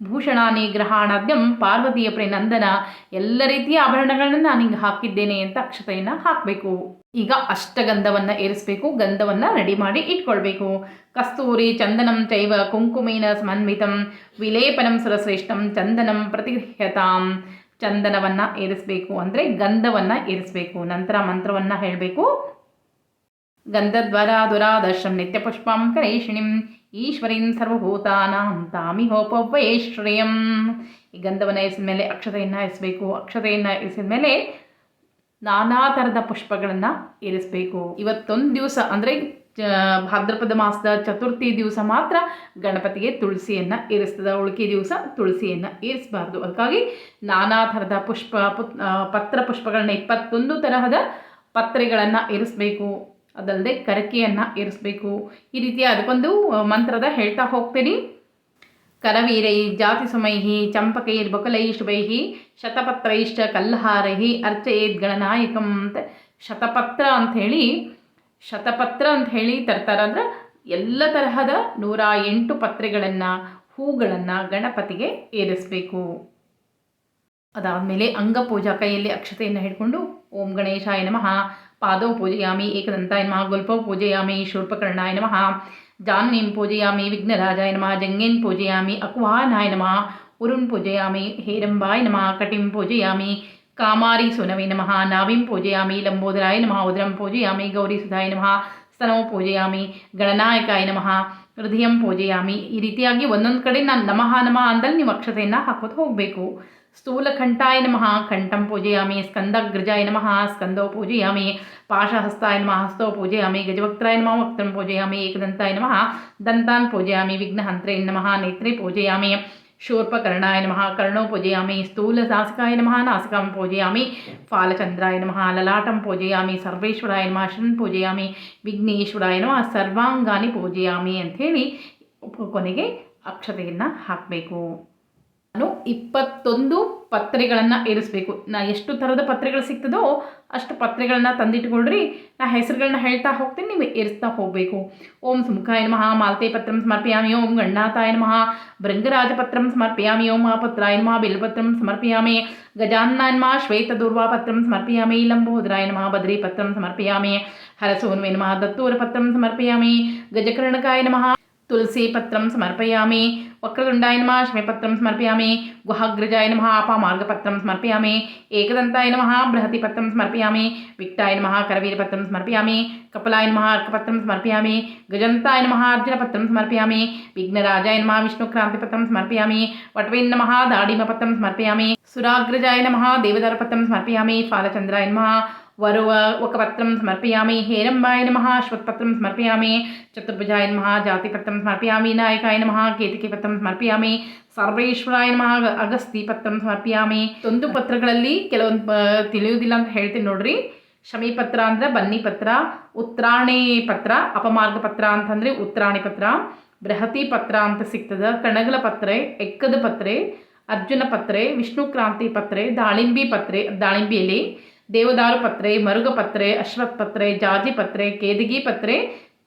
ಭೂಷಣಾನಿ ಗ್ರಹಾಣಾದ್ಯಂ ಪಾರ್ವತಿಯ ಪ್ರೇನಂದನ ಎಲ್ಲ ರೀತಿಯ ಆಭರಣಗಳನ್ನು ನಾನು ಹಿಂಗೆ ಹಾಕಿದ್ದೇನೆ ಅಂತ ಅಕ್ಷತೆಯನ್ನು ಹಾಕಬೇಕು. ಈಗ ಅಷ್ಟಗಂಧವನ್ನು ಏರಿಸಬೇಕು, ಗಂಧವನ್ನು ರೆಡಿ ಮಾಡಿ ಇಟ್ಕೊಳ್ಬೇಕು. ಕಸ್ತೂರಿ ಚಂದನಂ ಚೈವ ಕುಂಕುಮೇನ ಸಮನ್ವಿತಂ, ವಿಲೇಪನಂ ಸುರಶ್ರೇಷ್ಠಂ ಚಂದನಂ ಪ್ರತಿಗೃಹ್ಯತಾಂ. ಚಂದನವನ್ನು ಏರಿಸಬೇಕು ಅಂದರೆ ಗಂಧವನ್ನು ಏರಿಸಬೇಕು. ನಂತರ ಮಂತ್ರವನ್ನು ಹೇಳಬೇಕು. ಗಂಧದ್ವಾರ ದುರಾದರ್ಶಂ ನಿತ್ಯಪುಷ್ಪಂ ಕರೇಷಿಣಿಂ ಈಶ್ವರೀಂ ಸರ್ವಭೂತಾನಾಂ ತಾಮಿಹೋಪವೈಶ್ರಯಂ ಈ ಗಂಧವನ್ನು ಇರಿಸಿದ ಮೇಲೆ ಅಕ್ಷತೆಯನ್ನು ಇರಿಸಬೇಕು ಅಕ್ಷತೆಯನ್ನು ಇರಿಸಿದ ಮೇಲೆ ನಾನಾ ಥರದ ಪುಷ್ಪಗಳನ್ನು ಇರಿಸಬೇಕು ಇವತ್ತೊಂದು ದಿವಸ ಅಂದರೆ ಭಾದ್ರಪದ ಮಾಸದ ಚತುರ್ಥಿ ದಿವಸ ಮಾತ್ರ ಗಣಪತಿಗೆ ತುಳಸಿಯನ್ನು ಇರಿಸ್ತದ ಉಳುಕಿ ದಿವಸ ತುಳಸಿಯನ್ನು ಇರಿಸಬಾರ್ದು ಅದಕ್ಕಾಗಿ ನಾನಾ ಥರದ ಪುಷ್ಪ, ಪುತ್ ಪತ್ರ ಪುಷ್ಪಗಳನ್ನ ಇಪ್ಪತ್ತೊಂದು ತರಹದ ಪತ್ರೆಗಳನ್ನು ಇರಿಸಬೇಕು ಅದಲ್ಲದೆ ಕರಕೆಯನ್ನು ಏರಿಸಬೇಕು. ಈ ರೀತಿಯ ಅದಕ್ಕೊಂದು ಮಂತ್ರದ ಹೇಳ್ತಾ ಹೋಗ್ತೀನಿ. ಕರವೀರೈ ಜಾತಿಸುಮೈಃ ಚಂಪಕೈರ್ಬಕಲೈ ಶುಭೈಃ ಶತಪತ್ರೈಶ್ಚ ಕಲ್ಲಹಾರೈಃ ಅರ್ಚಯೇದ್ ಗಣನಾಯಕಂ ಅಂತ, ಶತಪತ್ರ ಅಂಥೇಳಿ ಶತಪತ್ರ ಅಂತ ಹೇಳಿ ತರ್ತಾರೆ. ಅಂದ್ರೆ ಎಲ್ಲ ತರಹದ ನೂರ ಎಂಟು ಪತ್ರೆಗಳನ್ನು, ಹೂಗಳನ್ನು ಗಣಪತಿಗೆ ಏರಿಸಬೇಕು. ಅದಾದಮೇಲೆ ಅಂಗಪೂಜಾ ಕೈಯಲ್ಲಿ ಅಕ್ಷತೆಯನ್ನು ಹಿಡ್ಕೊಂಡು ಓಂ ಗಣೇಶಾಯ ನಮಃ. ಪಾದೌ ಪೂಜೆಯಾಮಿ ಏಕದಂತಾಯ ನಮಃ ಗುಲ್ಪೌ ಪೂಜೆಯಾಮಿ ಶೂರ್ಪಕರ್ಣಾಯ ನಮಃ ಜಾನ್ವೀಂ ಪೂಜೆಯಾಮಿ ವಿಘ್ನರಾಜಾಯ ನಮಃ ಜಂಗೇನ್ ಪೂಜೆಯಾಮಿ ಅಕ್ವಾನಾಯ ನಮಃ ಉರುಣ್ ಪೂಜೆಯಾಮಿ ಹೇರಂಬಾಯ ನಮಃ ಕಟಿಂ ಪೂಜೆಯಾಮಿ ಕಾಮಾರಿ ಸುನವೇ ನಮಃ ನಾವಿಂ ಪೂಜೆಯಾಮಿ ಲಂಬೋದರಾಯ ನಮಃ ಉದರಂ ಪೂಜೆಯಾಮಿ ಗೌರಿ ಸುಧಾಯ ನಮಃ ಸ್ತನೋ ಪೂಜೆಯಾಮಿ ಗಣನಾಯಕಾಯ ನಮಃ ಹೃದಯಂ ಪೂಜೆಯಾಮಿ ಈ ರೀತಿಯಾಗಿ ಒಂದೊಂದು ಕಡೆ ನಾನು ನಮಃ ನಮಃ ಅಂದಲ್ಲಿ ನೀವು ಅಕ್ಷತೆಯನ್ನು ಹಾಕೋದು ಹೋಗಬೇಕು. ಸ್ಥೂಲಕಂಠಾಯ ನಮಃ ಕಂಠಂ ಪೂಜೆಯಾಮಿ ಸ್ಕಂದಗ್ರಜಾಯ ನಮಃ ಸ್ಕಂದೋ ಪೂಜೆಯಾಮಿ ಪಾಶಹಸ್ತಾಯ ನಮಃ ಹಸ್ತೋ ಪೂಜೆಯಾಮಿ ಗಜವಕ್ತ್ರಾಯ ನಮಃ ವಕ್ತ್ರಂ ಪೂಜೆಯಾಮಿ ಏಕದಂತಾಯ ನಮಃ ದಂತಾನ್ ಪೂಜೆಯಾಮಿ ವಿಘ್ನಹಂತ್ರೇ ನಮಃ ನೇತ್ರೇ ಪೂಜೆಯಾಮಿ ಶೂರ್ಪಕರ್ಣಾಯ ನಮಃ ಕರ್ಣೋ ಪೂಜೆಯಾಮಿ ಸ್ಥೂಲನಾಸಿಕಾಯ ನಮಃ ನಾಸಿಕಾಂ ಪೂಜೆಯಾಮಿ ಫಾಲಚಂದ್ರಾಯ ನಮಃ ಲಲಾಟಂ ಪೂಜೆಯಾಮಿ ಸರ್ವೇಶ್ವರಾಯ ನಮಃ ಶರಣ ಪೂಜೆಯಾಮಿ ವಿಘ್ನೇಶ್ವರಾಯ ನಮಃ ಸರ್ವಾಂಗಾನಿ ಪೂಜೆಯಾಮಿ ಅಂಥೇಳಿ ಕೊನೆಗೆ ಅಕ್ಷತೆಯನ್ನು ಹಾಕಬೇಕು. ನಾನು ಇಪ್ಪತ್ತೊಂದು ಪತ್ರೆಗಳನ್ನು ಏರಿಸಬೇಕು. ನಾ ಎಷ್ಟು ಥರದ ಪತ್ರೆಗಳು ಸಿಗ್ತದೋ ಅಷ್ಟು ಪತ್ರೆಗಳನ್ನ ತಂದಿಟ್ಕೊಳ್ರಿ. ನಾ ಹೆಸರುಗಳನ್ನ ಹೇಳ್ತಾ ಹೋಗ್ತೀನಿ ನೀವು ಏರಿಸ್ತಾ ಹೋಗಬೇಕು. ಓಂ ಸುಮುಖಾಯ ನಮಃ ಮಾಲ್ತೆ ಪತ್ರಂ ಸಮರ್ಪಯಾಮಿ. ಓಂ ಗಣ್ಣಾತಾಯ ನಮಃ ಭೃಂಗರಾಜಪತ್ರಂ ಸಮರ್ಪಯಾಮಿ. ಓಂ ಮಹಾಪತ್ರಾಯ ನಮಃ ಬಿಲ್ಪತ್ರಂ ಸಮರ್ಪಯಾಮಿ. ಗಜಾನ್ನಾಯ ನಮಃ ಶ್ವೇತದೂರ್ವಾಪತ್ರಂ ಸಮರ್ಪಯಾಮಿ. ಲಂಬೋದರಾಯ ನಮಃ ಸಮರ್ಪಿಯಾಮಿ ಸಮರ್ಪಯಾಮಿ. ಹರಸೋನ್ವೇ ನಮಃ ದತ್ತೂರಪತ್ರಂ ಸಮರ್ಪಯಾಮಿ. ಗಜಕರ್ಣಕಾಯ ನಮಃ ತುಳಸೀಪತ್ರಂ ಸಮರ್ಪಯಾಮಿ ವಕ್ರತುಂಡಾಯ ನಮಃ ಶಮಿಪತ್ರಂ ಸಮರ್ಪಯಾಮಿ ಗುಹಾಗ್ರಜಾಯ ನಮಃ ಅಪಾಮಾರ್ಗಪತ್ರಂ ಸಮರ್ಪಯಾಮಿ ಏಕದಂತಾಯ ನಮಃ ಬೃಹತಿಪತ್ರಂ ಸಮರ್ಪಯಾಮಿ ವಿಕ್ಟಾಯ ನಮಃ ಕರವೀರಪತ್ರಂ ಸಮರ್ಪಯಾಮಿ ಕಪಲಾಯ ನಮಃ ಅರ್ಕಪತ್ರಂ ಸಮರ್ಪಯಾಮಿ ಗಜಂತಾಯ ನಮಃ ಅರ್ಜುನಪತ್ರಂ ಸಮರ್ಪಯಾಮಿ ವಿಘ್ನರಾಜಾಯ ನಮಃ ವಿಷ್ಣುಕ್ರಾಂತಿಪತ್ರಂ ಸಮರ್ಪಯಾಮಿ ವಟ್ವೇನ್ ನಮಃ ದಾಡಿಮಪತ್ರಂ ಸಮರ್ಪಯಾಮಿ ಸುರಾಗ್ರಜಾಯ ನಮಃ ದೇವದರಪತ್ರಂ ಸಮರ್ಪಯಾಮಿ ಫಾಲಚಂದ್ರಾಯ ನಮಃ ವರುವ ವಕಪತ್ರಂ ಸಮರ್ಪಯಾಮಿ ಹೇರಂಬಾಯ ನಮಃ ಅಶ್ವತ್ಪತ್ರಂ ಸಮರ್ಪಯಾಮಿ ಚತುರ್ಭುಜಾಯ ನಮಃ ಜಾತಿಪತ್ರಂ ಸಮರ್ಪಯಾಮಿ ನಾಯಕಾಯ ನಮಃ ಕೇತಕಿಪತ್ರಂ ಸಮರ್ಪಯಾಮಿ ಸರ್ವೇಶ್ವರಾಯ ನಮಃ ಅಗಸ್ತಿಪತ್ರಂ ಸಮರ್ಪಯಾಮಿ ಒಂದು ಪತ್ರಗಳಲ್ಲಿ ಕೆಲವೊಂದು ತಿಳಿಯುವುದಿಲ್ಲ ಅಂತ ಹೇಳ್ತೀನಿ ನೋಡ್ರಿ. ಶಮಿ ಪತ್ರ ಅಂದ್ರೆ ಬನ್ನಿ ಪತ್ರ ಉತ್ರಾಣಿ ಪತ್ರ ಅಪಮಾರ್ಗ ಪತ್ರ ಅಂತಂದರೆ ಉತ್ರಾಣಿ ಪತ್ರ ಬೃಹತಿ ಪತ್ರ ಅಂತ ಸಿಗ್ತದ. ಕಣಗಲ ಪತ್ರೆ ಎಕ್ಕದ ಪತ್ರೆ ಅರ್ಜುನ ಪತ್ರೆ ವಿಷ್ಣು ಕ್ರಾಂತಿ ಪತ್ರೆ, ದಾಳಿಂಬಿ ಪತ್ರೆ, ದಾಳಿಂಬಿ ದೇವದಾರು ಪತ್ರೆ ಮರುಗ ಪತ್ರೆ ಅಶ್ವತ್ ಪತ್ರೆ ಜಾಜಿ ಪತ್ರೆ ಕೇದಗಿ ಪತ್ರೆ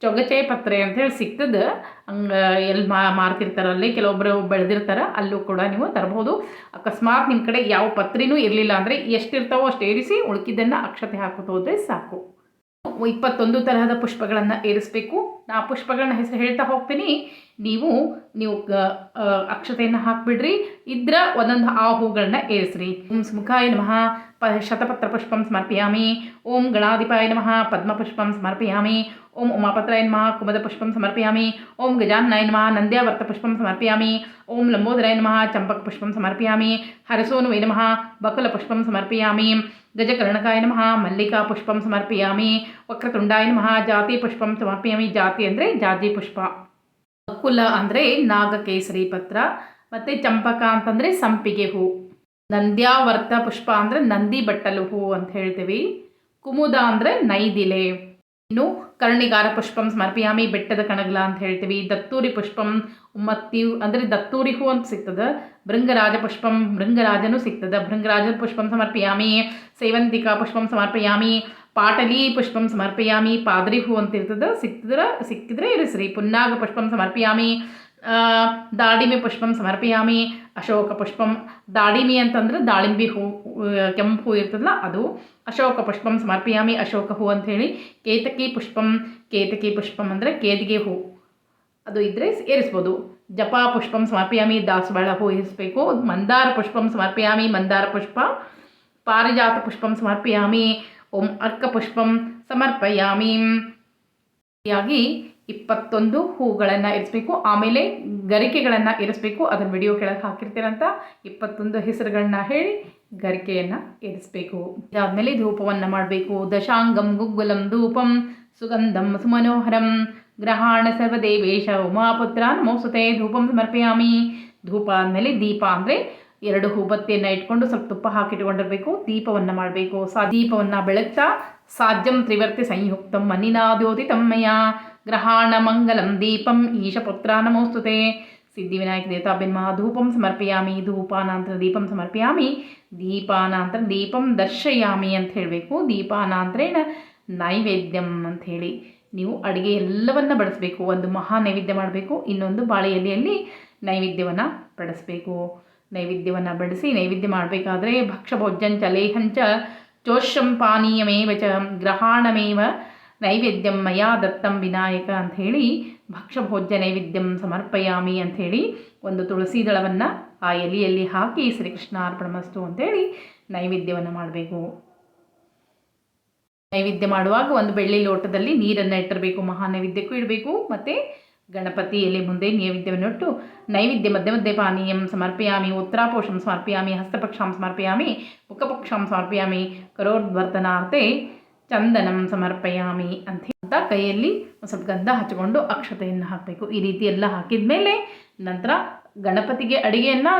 ಚೊಗಚೆ ಪತ್ರೆ ಅಂತೇಳಿ ಸಿಗ್ತದೆ. ಹಂಗೆ ಎಲ್ಲಿ ಮಾ ಮಾರ್ತಿರ್ತಾರಲ್ಲಿ ಕೆಲವೊಬ್ಬರು ಬೆಳೆದಿರ್ತಾರೆ, ಅಲ್ಲೂ ಕೂಡ ನೀವು ತರಬಹುದು. ಅಕಸ್ಮಾತ್ ನಿಮ್ಮ ಕಡೆ ಯಾವ ಪತ್ರಿನೂ ಇರಲಿಲ್ಲ ಅಂದರೆ ಎಷ್ಟಿರ್ತಾವೋ ಅಷ್ಟು ಏರಿಸಿ ಉಳ್ಕಿದ್ದನ್ನು ಅಕ್ಷತೆ ಹಾಕೋದು ಹೋದರೆ ಸಾಕು. ಇಪ್ಪತ್ತೊಂದು ತರಹದ ಪುಷ್ಪಗಳನ್ನು ಏರಿಸಬೇಕು. ಆ ಪುಷ್ಪಗಳನ್ನ ಹೆಸರು ಹೇಳ್ತಾ ಹೋಗ್ತೀನಿ. ನೀವು ನೀವು ಅಕ್ಷತೆಯನ್ನು ಹಾಕ್ಬಿಡ್ರಿ. ಇದ್ರ ಒಂದೊಂದು ಆ ಹೂಗಳನ್ನ ಏರಿಸ್ರಿ. ಓಂ ಸುಮುಖಾಯ ನಮಃ. ಪ, ಶತಪತ್ರ ಪುಷ್ಪಂ ಸಮರ್ಪಯಾಮಿ. ಓಂ ಗಣಾಧಿಪಾಯ ನಮಃ. ಪದ್ಮಪುಷ್ಪಂ ಸಮರ್ಪಯಾಮಿ. ಓಂ ಉಮಾಪತ್ರಾಯ ನಮಃ. ಕುಮದ ಪುಷ್ಪಂ ಸಮರ್ಪಯಾಮಿ. ಓಂ ಗಜಾನ್ನಾಯ ನಮಃ. ನಂದ್ಯಾವರ್ತ ಪುಷ್ಪಂ ಸಮರ್ಪಯಾಮಿ. ಓಂ ಲಂಬೋದರಾಯ ನಮಃ. ಚಂಪಕ ಪುಷ್ಪಂ ಸಮರ್ಪಯಾಮಿ. ಹರಸೋನುವೇ ನಮಃ. ಬಕುಲ ಪುಷ್ಪಂ ಸಮರ್ಪಯಾಮಿ. ಗಜಕರ್ಣಕಾಯ ನಮಃ ಮಲ್ಲಿಕಾ ಪುಷ್ಪಂ ಸಮರ್ಪಯಾಮಿ ವಕ್ರತುಂಡಾಯ ನಮಃ ಜಾತಿ ಪುಷ್ಪಂ ಸಮರ್ಪಯಾಮಿ ಜಾತಿ ಅಂದರೆ ಜಾತಿ ಪುಷ್ಪ ಕುಲ ಅಂದರೆ ನಾಗಕೇಸರಿ ಪತ್ರ ಮತ್ತು ಚಂಪಕ ಅಂತಂದರೆ ಸಂಪಿಗೆ ಹೂ ನಂದ್ಯಾವರ್ತ ಪುಷ್ಪ ಅಂದರೆ ನಂದಿ ಬಟ್ಟಲು ಹೂ ಅಂತ ಹೇಳ್ತೀವಿ. ಕುಮುದ ಅಂದರೆ ನೈದಿಲೆ ಇನ್ನು ಕರ್ಣಿಗಾರ ಪುಷ್ಪಂ ಸಮರ್ಪಯಾಮಿ ಬೆಟ್ಟದ ಕಣಗಲ ಅಂತ ಹೇಳ್ತೀವಿ. ದತ್ತೂರಿ ಪುಷ್ಪಂ ಉಮ್ಮತ್ತಿ ಅಂದರೆ ದತ್ತೂರಿ ಹೂ ಅಂತ ಸಿಗ್ತದೆ. ಭೃಂಗರಾಜ ಪುಷ್ಪಂ ಭೃಂಗರಾಜನೂ ಸಿಗ್ತದೆ. ಭೃಂಗರಾಜ ಪುಷ್ಪಂ ಸಮರ್ಪಯಾಮಿ, ಸೇವಂತಿಕಾ ಪುಷ್ಪಂ ಸಮರ್ಪಯಾಮಿ, ಪಾಟಲಿ ಪುಷ್ಪಂ ಸಮರ್ಪಯಾಮಿ, ಪಾದ್ರಿ ಹೂ ಅಂತ ಇರ್ತದೆ. ಸಿಕ್ಕಿದ್ರೆ ಸಿಕ್ಕಿದ್ರೆ ಇರಿಸ್ರಿ ಪುನ್ನಾಗ ಪುಷ್ಪಂ ಸಮರ್ಪಯಾಮಿ ದಾಡಿಮೆ ಪುಷ್ಪಂ ಸಮರ್ಪಯಾಮಿ, ಅಶೋಕ ಪುಷ್ಪಂ ದಾಡಿಮಿ ಅಂತಂದ್ರೆ ದಾಳಿಂಬಿ ಹೂ ಕೆಂಪು ಹೂ ಇರ್ತದಲ್ಲ, ಅದು. ಅಶೋಕ ಪುಷ್ಪಂ ಸಮರ್ಪಯಾಮಿ, ಅಶೋಕ ಹೂ ಅಂಥೇಳಿ ಕೇತಕಿ ಪುಷ್ಪಂ ಕೇತಕಿ ಪುಷ್ಪಂ ಅಂದರೆ ಕೇದಿಗೆ ಹೂ. ಅದು ಇದ್ದರೆ ಏರಿಸ್ಬೋದು. ಜಪಾ ಪುಷ್ಪಂ ಸಮರ್ಪಯಾಮಿ, ದಾಸವಾಳ ಹೂ ಇರಿಸಬೇಕು ಮಂದಾರ ಪುಷ್ಪಂ ಸಮರ್ಪಯಾಮಿ, ಮಂದಾರ ಪುಷ್ಪ. ಪಾರಿಜಾತ ಪುಷ್ಪಂ ಸಮರ್ಪಯಾಮಿ, ಓಂ ಅರ್ಕ ಪುಷ್ಪಂ ಸಮರ್ಪಯಾಮಿ. ಹೀಗಾಗಿ ಇಪ್ಪತ್ತೊಂದು ಹೂಗಳನ್ನು ಇರಿಸ್ಬೇಕು, ಆಮೇಲೆ ಗರಿಕೆಗಳನ್ನು ಇರಿಸ್ಬೇಕು. ಅದನ್ನು ವಿಡಿಯೋ ಕೆಳಗೆ ಹಾಕಿರ್ತೀರಂತ. ಇಪ್ಪತ್ತೊಂದು ಹೆಸರುಗಳನ್ನ ಹೇಳಿ ಗರಿಕೆಯನ್ನು ಇರಿಸ್ಬೇಕು. ಇದಾದಮೇಲೆ ಧೂಪವನ್ನು ಮಾಡಬೇಕು. ದಶಾಂಗಂ ಗುಗ್ಗುಲಂ ಧೂಪಂ ಸುಗಂಧಂ ಸುಮನೋಹರಂ. ಗ್ರಹಾಣ ಸರ್ವದೇವೇಶ ಉಮಾಪುತ್ರ ನಮೋಸುತೆ, ಧೂಪಂ ಸಮರ್ಪಯಾಮಿ. ಧೂಪ ಆದಮೇಲೆ ದೀಪ ಅಂದರೆ ಎರಡು ಹೂಬತ್ತಿಯನ್ನು ಇಟ್ಕೊಂಡು ಸ್ವಲ್ಪ ತುಪ್ಪ ಹಾಕಿಟ್ಕೊಂಡಿರಬೇಕು. ದೀಪವನ್ನು ಮಾಡಬೇಕು. ಸಾ ದೀಪವನ್ನು ಬೆಳಗ್ತಾ ಸಾಧ್ಯಂ ತ್ರಿವರ್ತಿ ಸಂಯುಕ್ತಂ ಮನಿನಾದ್ಯೋತಿ ತಮ್ಮಯ್ಯ ಮಂಗಲಂ ದೀಪಂ ಈಶಪುತ್ರ ನಮೋಸ್ತುತೆ ಸಿದ್ಧಿವಿನಾಯಕ ದೇವತಾಭ್ಯನ್ಮ ಧೂಪಂ ಸಮರ್ಪಯಾಮಿ ಧೂಪಾನಾಂತರ ದೀಪಂ ಸಮರ್ಪಯಾಮಿ ದೀಪಾನಂತರ ದೀಪಂ ದರ್ಶಯಾಮಿ ಅಂತ ಹೇಳಬೇಕು. ದೀಪಾನಾಂತರೇಣ ನೈವೇದ್ಯಂ ಅಂತ ಹೇಳಿ. ನೀವು ಅಡುಗೆ ಎಲ್ಲವನ್ನ ಬಡಿಸ್ಬೇಕು, ಒಂದು ಮಹಾ ನೈವೇದ್ಯ ಮಾಡಬೇಕು, ಇನ್ನೊಂದು ಬಾಳೆ ಎಲೆಯಲ್ಲಿ ನೈವೇದ್ಯವನ್ನು ಬಡಿಸ್ಬೇಕು. ನೈವೇದ್ಯವನ್ನು ಬಡಿಸಿ ನೈವೇದ್ಯ ಮಾಡಬೇಕಾದ್ರೆ ಭಕ್ಷಭೋಜ್ಯಂಚ ಲೇಹಂಚ ಚೋಷಂ ಪಾನೀಯಮೇವ ಚ, ಗ್ರಹಾಣಮೇವ ನೈವೇದ್ಯಂ ಮಯಾ ದತ್ತಂ ವಿನಾಯಕ ಅಂಥೇಳಿ ಭಕ್ಷಭೋಜ್ಯ ನೈವೇದ್ಯಂ ಸಮರ್ಪಯಾಮಿ ಅಂಥೇಳಿ ಒಂದು ತುಳಸಿ ದಳವನ್ನು ಆ ಎಲೆಯಲ್ಲಿ ಹಾಕಿ ಶ್ರೀಕೃಷ್ಣ ಅರ್ಪಣಮಸ್ತು ಅಂತೇಳಿ ನೈವೇದ್ಯವನ್ನು ಮಾಡಬೇಕು. ನೈವೇದ್ಯ ಮಾಡುವಾಗ ಒಂದು ಬೆಳ್ಳಿ ಲೋಟದಲ್ಲಿ ನೀರನ್ನು ಇಟ್ಟಿರಬೇಕು, ಮಹಾ ನೈವೇದ್ಯಕ್ಕೂ ಇಡಬೇಕು, ಮತ್ತು ಗಣಪತಿ ಎಲೆ ಮುಂದೆ ನೈವೇದ್ಯವನ್ನಿಟ್ಟು ನೈವೇದ್ಯ ಮಧ್ಯ ಮಧ್ಯೆ ಪಾನೀಯಂ ಸಮರ್ಪಯಾಮಿ ಉತ್ತರಾಪೋಷಂ ಸಮರ್ಪಯಾಮಿ, ಹಸ್ತಪಕ್ಷಾಂ ಸಮರ್ಪಯಾಮಿ ಮುಖಪಕ್ಷಾಂ ಸಮರ್ಪಯಾಮಿ ಕರೋರ್ವರ್ತನಾರ್ತೆ ಚಂದನಂ ಸಮರ್ಪಯಾಮಿ ಅಂತ ಅಂತ ಕೈಯಲ್ಲಿ ಸ್ವಲ್ಪ ಗಂಧ ಹಚ್ಕೊಂಡು ಅಕ್ಷತೆಯನ್ನು ಹಾಕಬೇಕು. ಈ ರೀತಿ ಎಲ್ಲ ಹಾಕಿದ ಮೇಲೆ ನಂತರ ಗಣಪತಿಗೆ ಅಡುಗೆಯನ್ನು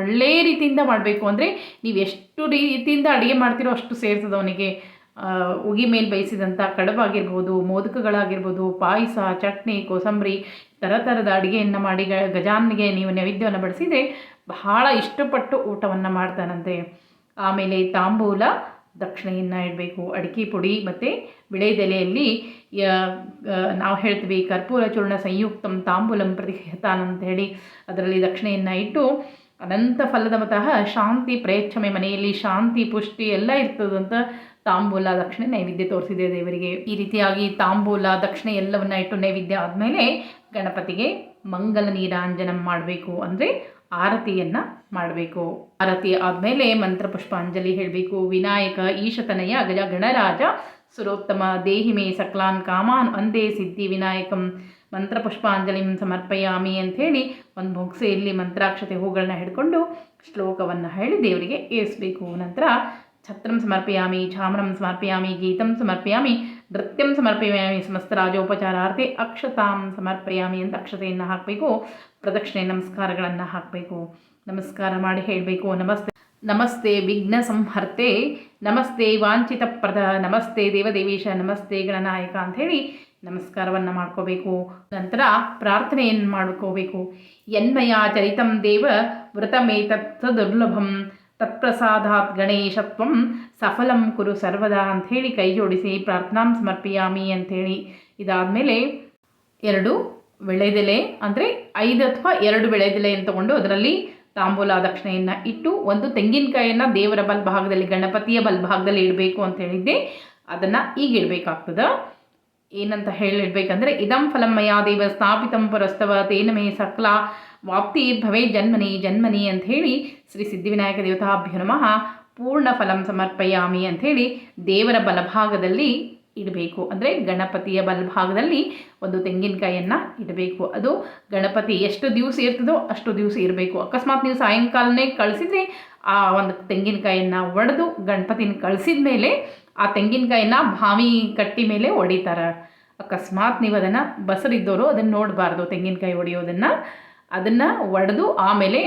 ಒಳ್ಳೆಯ ರೀತಿಯಿಂದ ಮಾಡಬೇಕು ಅಂದರೆ ನೀವು ಎಷ್ಟು ರೀತಿಯಿಂದ ಅಡುಗೆ ಮಾಡ್ತಿರೋ ಅಷ್ಟು ಸೇರ್ತದೆ ಅವನಿಗೆ. ಉಗಿ ಮೇಲೆ ಬೇಯಿಸಿದಂಥ ಕಡಬಾಗಿರ್ಬೋದು, ಮೋದಕಗಳಾಗಿರ್ಬೋದು, ಪಾಯಸ, ಚಟ್ನಿ, ಕೋಸಂಬರಿ ಥರ ಥರದ ಅಡುಗೆಯನ್ನು ಮಾಡಿ ಗ ಗಜಾನಿಗೆ ನೀವು ನೈವೇದ್ಯವನ್ನು ಬಡಿಸಿದರೆ ಬಹಳ ಇಷ್ಟಪಟ್ಟು ಊಟವನ್ನು ಮಾಡ್ತಾನಂತೆ. ಆಮೇಲೆ ತಾಂಬೂಲ ದಕ್ಷಿಣೆಯನ್ನು ಇಡಬೇಕು, ಅಡಿಕೆ ಪುಡಿ ಮತ್ತು ಬಿಳೆದೆಲೆಯಲ್ಲಿ ನಾವು ಹೇಳ್ತೀವಿ ಕರ್ಪೂರ ಚೂರ್ಣ ಸಂಯುಕ್ತಂ ತಾಂಬೂಲಂ ಪ್ರತಿಹತಾನ್ ಅಂತ ಹೇಳಿ ಅದರಲ್ಲಿ ದಕ್ಷಿಣೆಯನ್ನು ಇಟ್ಟು ಅನಂತ ಫಲದ ಮತಃ ಶಾಂತಿ ಪ್ರಯಚ್ಛಮೆ ಮನೆಯಲ್ಲಿ ಶಾಂತಿ ಪುಷ್ಟಿ ಎಲ್ಲ ಇರ್ತದಂತ ತಾಂಬೂಲ ದಕ್ಷಿಣೆ ನೈವೇದ್ಯ ತೋರಿಸಿದೆ ದೇವರಿಗೆ. ಈ ರೀತಿಯಾಗಿ ತಾಂಬೂಲ ದಕ್ಷಿಣೆ ಎಲ್ಲವನ್ನ ಇಟ್ಟು ನೈವೇದ್ಯ ಆದಮೇಲೆ ಗಣಪತಿಗೆ ಮಂಗಲ ನೀರಾಂಜನ ಮಾಡಬೇಕು. ಅಂದರೆ ಆರತಿಯನ್ನು ಮಾಡಬೇಕು. ಆರತಿ ಆದಮೇಲೆ ಮಂತ್ರ ಪುಷ್ಪಾಂಜಲಿ ಹೇಳಬೇಕು. ವಿನಾಯಕ, ಈಶತನಯ, ಗಜ ಗಣರಾಜ, ಸುರೋತ್ತಮ, ದೇಹಿಮೆ, ಸಕ್ಲಾನ್, ಕಾಮಾನ್ ಒಂದೇ ಸಿದ್ಧಿ, ವಿನಾಯಕಂ, ಮಂತ್ರ ಪುಷ್ಪಾಂಜಲಿಂ ಸಮರ್ಪಯಾಮಿ ಅಂಥೇಳಿ ಒಂದು ಬೊಗ್ಸೆಯಲ್ಲಿ ಮಂತ್ರಾಕ್ಷತೆ ಹೂಗಳನ್ನ ಹಿಡ್ಕೊಂಡು ಶ್ಲೋಕವನ್ನು ಹೇಳಿ ದೇವರಿಗೆ ಏರಿಸಬೇಕು. ನಂತರ ಛತ್ರಂ ಸಮರ್ಪಯಾಮಿ, ಛಾಮರಂ ಸಮರ್ಪಯಾಮಿ, ಗೀತಂ ಸಮರ್ಪಯಾಮಿ, ನೃತ್ಯಂ ಸಮರ್ಪಯಾಮಿ, ಸಮಸ್ತ ರಾಜೋಪಚಾರಾರ್ಥಿ ಅಕ್ಷತಾಂ ಸಮರ್ಪಯಾಮಿ ಅಂತ ಅಕ್ಷತೆಯನ್ನು ಹಾಕಬೇಕು. ಪ್ರದಕ್ಷಿಣೆ ನಮಸ್ಕಾರಗಳನ್ನು ಹಾಕಬೇಕು. ನಮಸ್ಕಾರ ಮಾಡಿ ಹೇಳಬೇಕು. ನಮಸ್ತೆ ನಮಸ್ತೆ ವಿಘ್ನ ಸಂಹರ್ತೆ, ನಮಸ್ತೆ ವಾಂಛಿತ ಪ್ರದ, ನಮಸ್ತೆ ದೇವದೇವೀಶ, ನಮಸ್ತೆ ಗಣನಾಯಕ ಅಂಥೇಳಿ ನಮಸ್ಕಾರವನ್ನು ಮಾಡ್ಕೋಬೇಕು. ನಂತರ ಪ್ರಾರ್ಥನೆಯನ್ನು ಮಾಡ್ಕೋಬೇಕು. ಎನ್ಮಯ ಚರಿತಂ ದೇವ ವ್ರತಮೇತತ್ ದುರ್ಲಭಂ ತತ್ಪ್ರಸಾದಾತ್ ಗಣೇಶತ್ವಂ ಸಫಲಂ ಕುರು ಸರ್ವದಾ ಅಂಥೇಳಿ ಕೈ ಜೋಡಿಸಿ ಪ್ರಾರ್ಥನಾಂ ಸಮರ್ಪಿಯಾಮಿ ಅಂಥೇಳಿ. ಇದಾದಮೇಲೆ ಎರಡು ಬೆಳೆದೆಲೆ ಅಂದರೆ ಐದು ಅಥವಾ ಎರಡು ಬೆಳೆದೆಲೆಯನ್ನು ತಗೊಂಡು ಅದರಲ್ಲಿ ತಾಂಬೂಲ ದಕ್ಷಿಣೆಯನ್ನು ಇಟ್ಟು ಒಂದು ತೆಂಗಿನಕಾಯಿಯನ್ನು ದೇವರ ಬಲ್ಭಾಗದಲ್ಲಿ, ಗಣಪತಿಯ ಬಲ್ಭಾಗದಲ್ಲಿ ಇಡಬೇಕು ಅಂತ ಹೇಳಿದ್ದೆ. ಅದನ್ನು ಈಗ ಇಡಬೇಕಾಗ್ತದೆ. ಏನಂತ ಹೇಳಿಡ್ಬೇಕಂದ್ರೆ, ಇದಂ ಫಲಮಯ ದೇವ ಸ್ಥಾಪಿತಂ ಪುರಸ್ತವ ತೇನ ಮೇ ಸಕ್ಲ ವಾಪ್ತಿ ಭವೇ ಜನ್ಮನಿ ಜನ್ಮನಿ ಅಂತ ಹೇಳಿ ಶ್ರೀ ಸಿದ್ಧಿವಿನಾಯಕ ದೇವತಾಭ್ಯ ನಮಃ. ಪೂರ್ಣ ಫಲಂ ಸಮರ್ಪಯಾಮಿ ಅಂಥೇಳಿ ದೇವರ ಬಲಭಾಗದಲ್ಲಿ ಇಡಬೇಕು. ಅಂದರೆ ಗಣಪತಿಯ ಬಲಭಾಗದಲ್ಲಿ ಒಂದು ತೆಂಗಿನಕಾಯಿಯನ್ನು ಇಡಬೇಕು. ಅದು ಗಣಪತಿ ಎಷ್ಟು ದಿವಸ ಇರ್ತದೋ ಅಷ್ಟು ದಿವಸ ಇರಬೇಕು. ಅಕಸ್ಮಾತ್ ನೀವು ಸಾಯಂಕಾಲನೇ ಕಳಿಸಿದ್ರೆ ಆ ಒಂದು ತೆಂಗಿನಕಾಯಿಯನ್ನು ಒಡೆದು ಗಣಪತಿನ ಕಳಿಸಿದ ಮೇಲೆ ಆ ತೆಂಗಿನಕಾಯಿನ ಬಾವಿ ಕಟ್ಟಿ ಮೇಲೆ ಹೊಡಿತಾರೆ ಅಕಸ್ಮಾತ್ ನೀವು ಅದನ್ನು ಬಸರಿದ್ದವರು ಅದನ್ನು ನೋಡಬಾರ್ದು ತೆಂಗಿನಕಾಯಿ ಹೊಡೆಯೋದನ್ನು ಅದನ್ನು ಒಡೆದು ಆಮೇಲೆ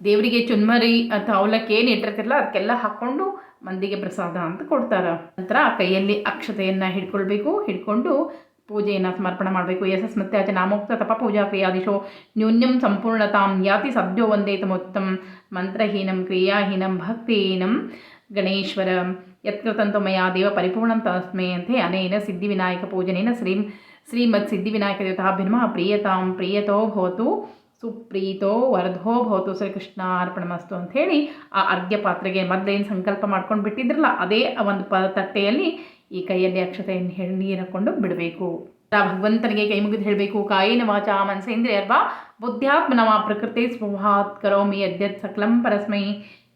ದೇವರಿಗೆ ಚುನ್ಮರಿ ಅಥವಾ ಅವಲಕ್ಕಿ ಏನು ಇಟ್ಟಿರ್ತಿರಲ್ಲ ಅದಕ್ಕೆಲ್ಲ ಹಾಕ್ಕೊಂಡು ಮಂದಿಗೆ ಪ್ರಸಾದ ಅಂತ ಕೊಡ್ತಾರೆ. ನಂತರ ಕೈಯಲ್ಲಿ ಅಕ್ಷತೆಯನ್ನು ಹಿಡ್ಕೊಳ್ಬೇಕು. ಹಿಡ್ಕೊಂಡು ಪೂಜೆಯನ್ನು ಸಮರ್ಪಣೆ ಮಾಡಬೇಕು. ಯಶಸ್ ಮತ್ತೆ ಆಚೆ ನಾಮೋಕ್ತ ತಪ ಪೂಜಾ ಕ್ರಿಯಾದಿಶೋ ನ್ಯೂನ್ಯಂ ಸಂಪೂರ್ಣತಾಂ ಯಾತಿ ಸದ್ಯೋ ಒಂದೇ ತಮೋತ್ತಮ್ ಮಂತ್ರಹೀನಂ ಕ್ರಿಯಾಹೀನಂ ಭಕ್ತಿಹೀನಂ ಗಣೇಶ್ವರ ಯತ್ಕೃತಂತು ಮಯ ದೇವ ಪರಿಪೂರ್ಣಂ ತಸ್ಮೇ ಅಂತೆ ಅನೇನ ಸಿದ್ಧಿವಿನಾಯಕ ಪೂಜನೇನ ಶ್ರೀ ಶ್ರೀಮದ್ ಸಿದ್ಧಿವಿನಾಯಕ ದೇವತಾಭ್ಯನ್ಮ ಪ್ರಿಯತಾಂ ಪ್ರಿಯತೋ ಭವತು. ಸುಪ್ರೀತೋ ವರ್ಧೋ ಭವತು. ಶ್ರೀಕೃಷ್ಣ ಅಂತ ಹೇಳಿ ಆ ಅರ್ಘ್ಯ ಪಾತ್ರೆಗೆ ಮೊದಲೇನು ಸಂಕಲ್ಪ ಮಾಡ್ಕೊಂಡು ಬಿಟ್ಟಿದ್ರಲ್ಲ, ಅದೇ ಒಂದು ಪ ತಟ್ಟೆಯಲ್ಲಿ ಈ ಕೈಯಲ್ಲಿ ಅಕ್ಷತೆಯನ್ನು ಹೇಳಿ ನೀರು ಹಾಕ್ಕೊಂಡು ಬಿಡಬೇಕು. ಭಗವಂತನಿಗೆ ಕೈ ಮುಗಿದು ಹೇಳಬೇಕು, ಕಾಯಿನ ವಾಚ ಮನಸೇಂದ್ರಿಯರ್ವಾ ಬುದ್ಧ್ಯಾತ್ಮನವ ಪ್ರಕೃತಿ ಸ್ವಭಾತ್ ಕರೋಮಿ ಅದ್ಯತ್ ಸಕಲಂ ಪರಸ್ಮೈ.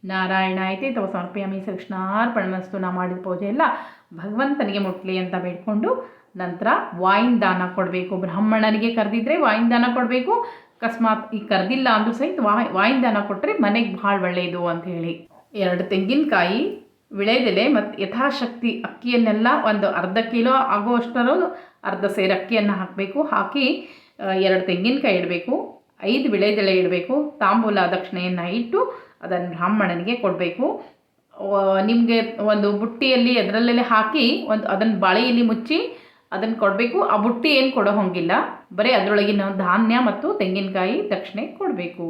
ನಾರಾಯಣ ಐತೆ ತವ ಸಮರ್ಪಯಾಮಿ. ಶ್ರೀಕೃಷ್ಣಾರ್ಪಣಮಸ್ತು ನಾ ಮಾಡಿದ ಪೂಜೆ ಎಲ್ಲ ಭಗವಂತನಿಗೆ ಮುಟ್ಲಿ ಅಂತ ಬೇಡ್ಕೊಂಡು ನಂತರ ವಾಯಿನ್ ದಾನ ಕೊಡಬೇಕು. ಬ್ರಾಹ್ಮಣನಿಗೆ ಕರೆದಿದ್ರೆ ವಾಯಿನ್ ದಾನ ಕೊಡಬೇಕು. ಅಕಸ್ಮಾತ್ ಈಗ ಕರೆದಿಲ್ಲ ಅಂದರೂ ಸಹಿತ ವಾಯ್, ವಾಯಿನ್ ದಾನ ಕೊಟ್ಟರೆ ಮನೆಗೆ ಭಾಳ ಒಳ್ಳೆಯದು ಅಂತ ಹೇಳಿ. ಎರಡು ತೆಂಗಿನಕಾಯಿ ವಿಳೆದೆಲೆ ಮತ್ತು ಯಥಾಶಕ್ತಿ ಅಕ್ಕಿಯನ್ನೆಲ್ಲ ಒಂದು ಅರ್ಧ ಕಿಲೋ ಆಗುವಷ್ಟರು ಅರ್ಧ ಸೇರು ಅಕ್ಕಿಯನ್ನು ಹಾಕಬೇಕು. ಹಾಕಿ ಎರಡು ತೆಂಗಿನಕಾಯಿ ಇಡಬೇಕು. ಐದು ವಿಳೆದೆಲೆ ಇಡಬೇಕು. ತಾಂಬೂಲ ದಕ್ಷಿಣೆಯನ್ನು ಇಟ್ಟು ಅದನ್ನು ಬ್ರಾಹ್ಮಣನಿಗೆ ಕೊಡಬೇಕು. ನಿಮಗೆ ಒಂದು ಬುಟ್ಟಿಯಲ್ಲಿ ಅದರಲ್ಲೇ ಹಾಕಿ ಒಂದು ಅದನ್ನು ಬಾಳೆಯಲ್ಲಿ ಮುಚ್ಚಿ ಅದನ್ನು ಕೊಡಬೇಕು. ಆ ಬುಟ್ಟಿ ಏನು ಕೊಡೋ ಹಂಗಿಲ್ಲ. ಬರೀ ಅದರೊಳಗಿನ ಧಾನ್ಯ ಮತ್ತು ತೆಂಗಿನಕಾಯಿ ದಕ್ಷಿಣೆ ಕೊಡಬೇಕು.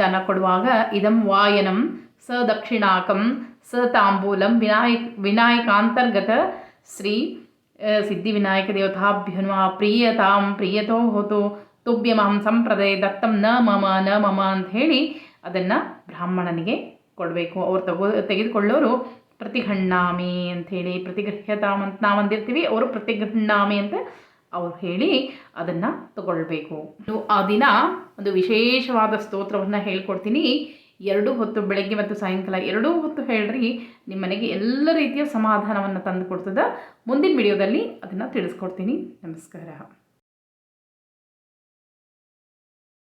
ದಾನ ಕೊಡುವಾಗ ಇದಂ ವಾಯನಂ ಸ ದಕ್ಷಿಣಾಕಂ ಸ ತಾಂಬೂಲಂ ವಿನಾಯಕ್ ವಿನಾಯಕಾಂತರ್ಗತ ಶ್ರೀ ಸಿದ್ಧಿವಿನಾಯಕ ದೇವತಾಭ್ಯನ್ವ ಪ್ರಿಯತಾಂ ಪ್ರಿಯತೋ ಹೋತು ತುಭ್ಯಮಹಂ ಸಂಪ್ರದಾಯ ದತ್ತಂ ನ ಮಮ ನ ಮಮ ಅಂತ ಹೇಳಿ ಅದನ್ನು ಬ್ರಾಹ್ಮಣನಿಗೆ ಕೊಡಬೇಕು. ಅವ್ರು ತಗೋ, ತೆಗೆದುಕೊಳ್ಳೋರು ಪ್ರತಿಗಣ್ಣಾಮಿ ಅಂಥೇಳಿ ಪ್ರತಿಗೃಹ್ಯತಾಮ್ ಅಂತ ನಾವು ಅಂದಿರ್ತೀವಿ, ಅವರು ಪ್ರತಿಗೃಹ್ಣಾಮಿ ಅಂತ ಅವ್ರು ಹೇಳಿ ಅದನ್ನು ತಗೊಳ್ಬೇಕು. ಆ ದಿನ ಒಂದು ವಿಶೇಷವಾದ ಸ್ತೋತ್ರವನ್ನು ಹೇಳ್ಕೊಡ್ತೀನಿ. ಎರಡು ಹೊತ್ತು ಬೆಳಗ್ಗೆ ಮತ್ತು ಸಾಯಂಕಾಲ ಎರಡೂ ಹೊತ್ತು ಹೇಳ್ರಿ ನಿಮ್ಮ ಮನೆಗೆ ಎಲ್ಲ ರೀತಿಯ ಸಮಾಧಾನವನ್ನು ತಂದು ಕೊಡ್ತದೆ. ಮುಂದಿನ ವಿಡಿಯೋದಲ್ಲಿ ಅದನ್ನು ತಿಳಿಸ್ಕೊಡ್ತೀನಿ. ನಮಸ್ಕಾರ.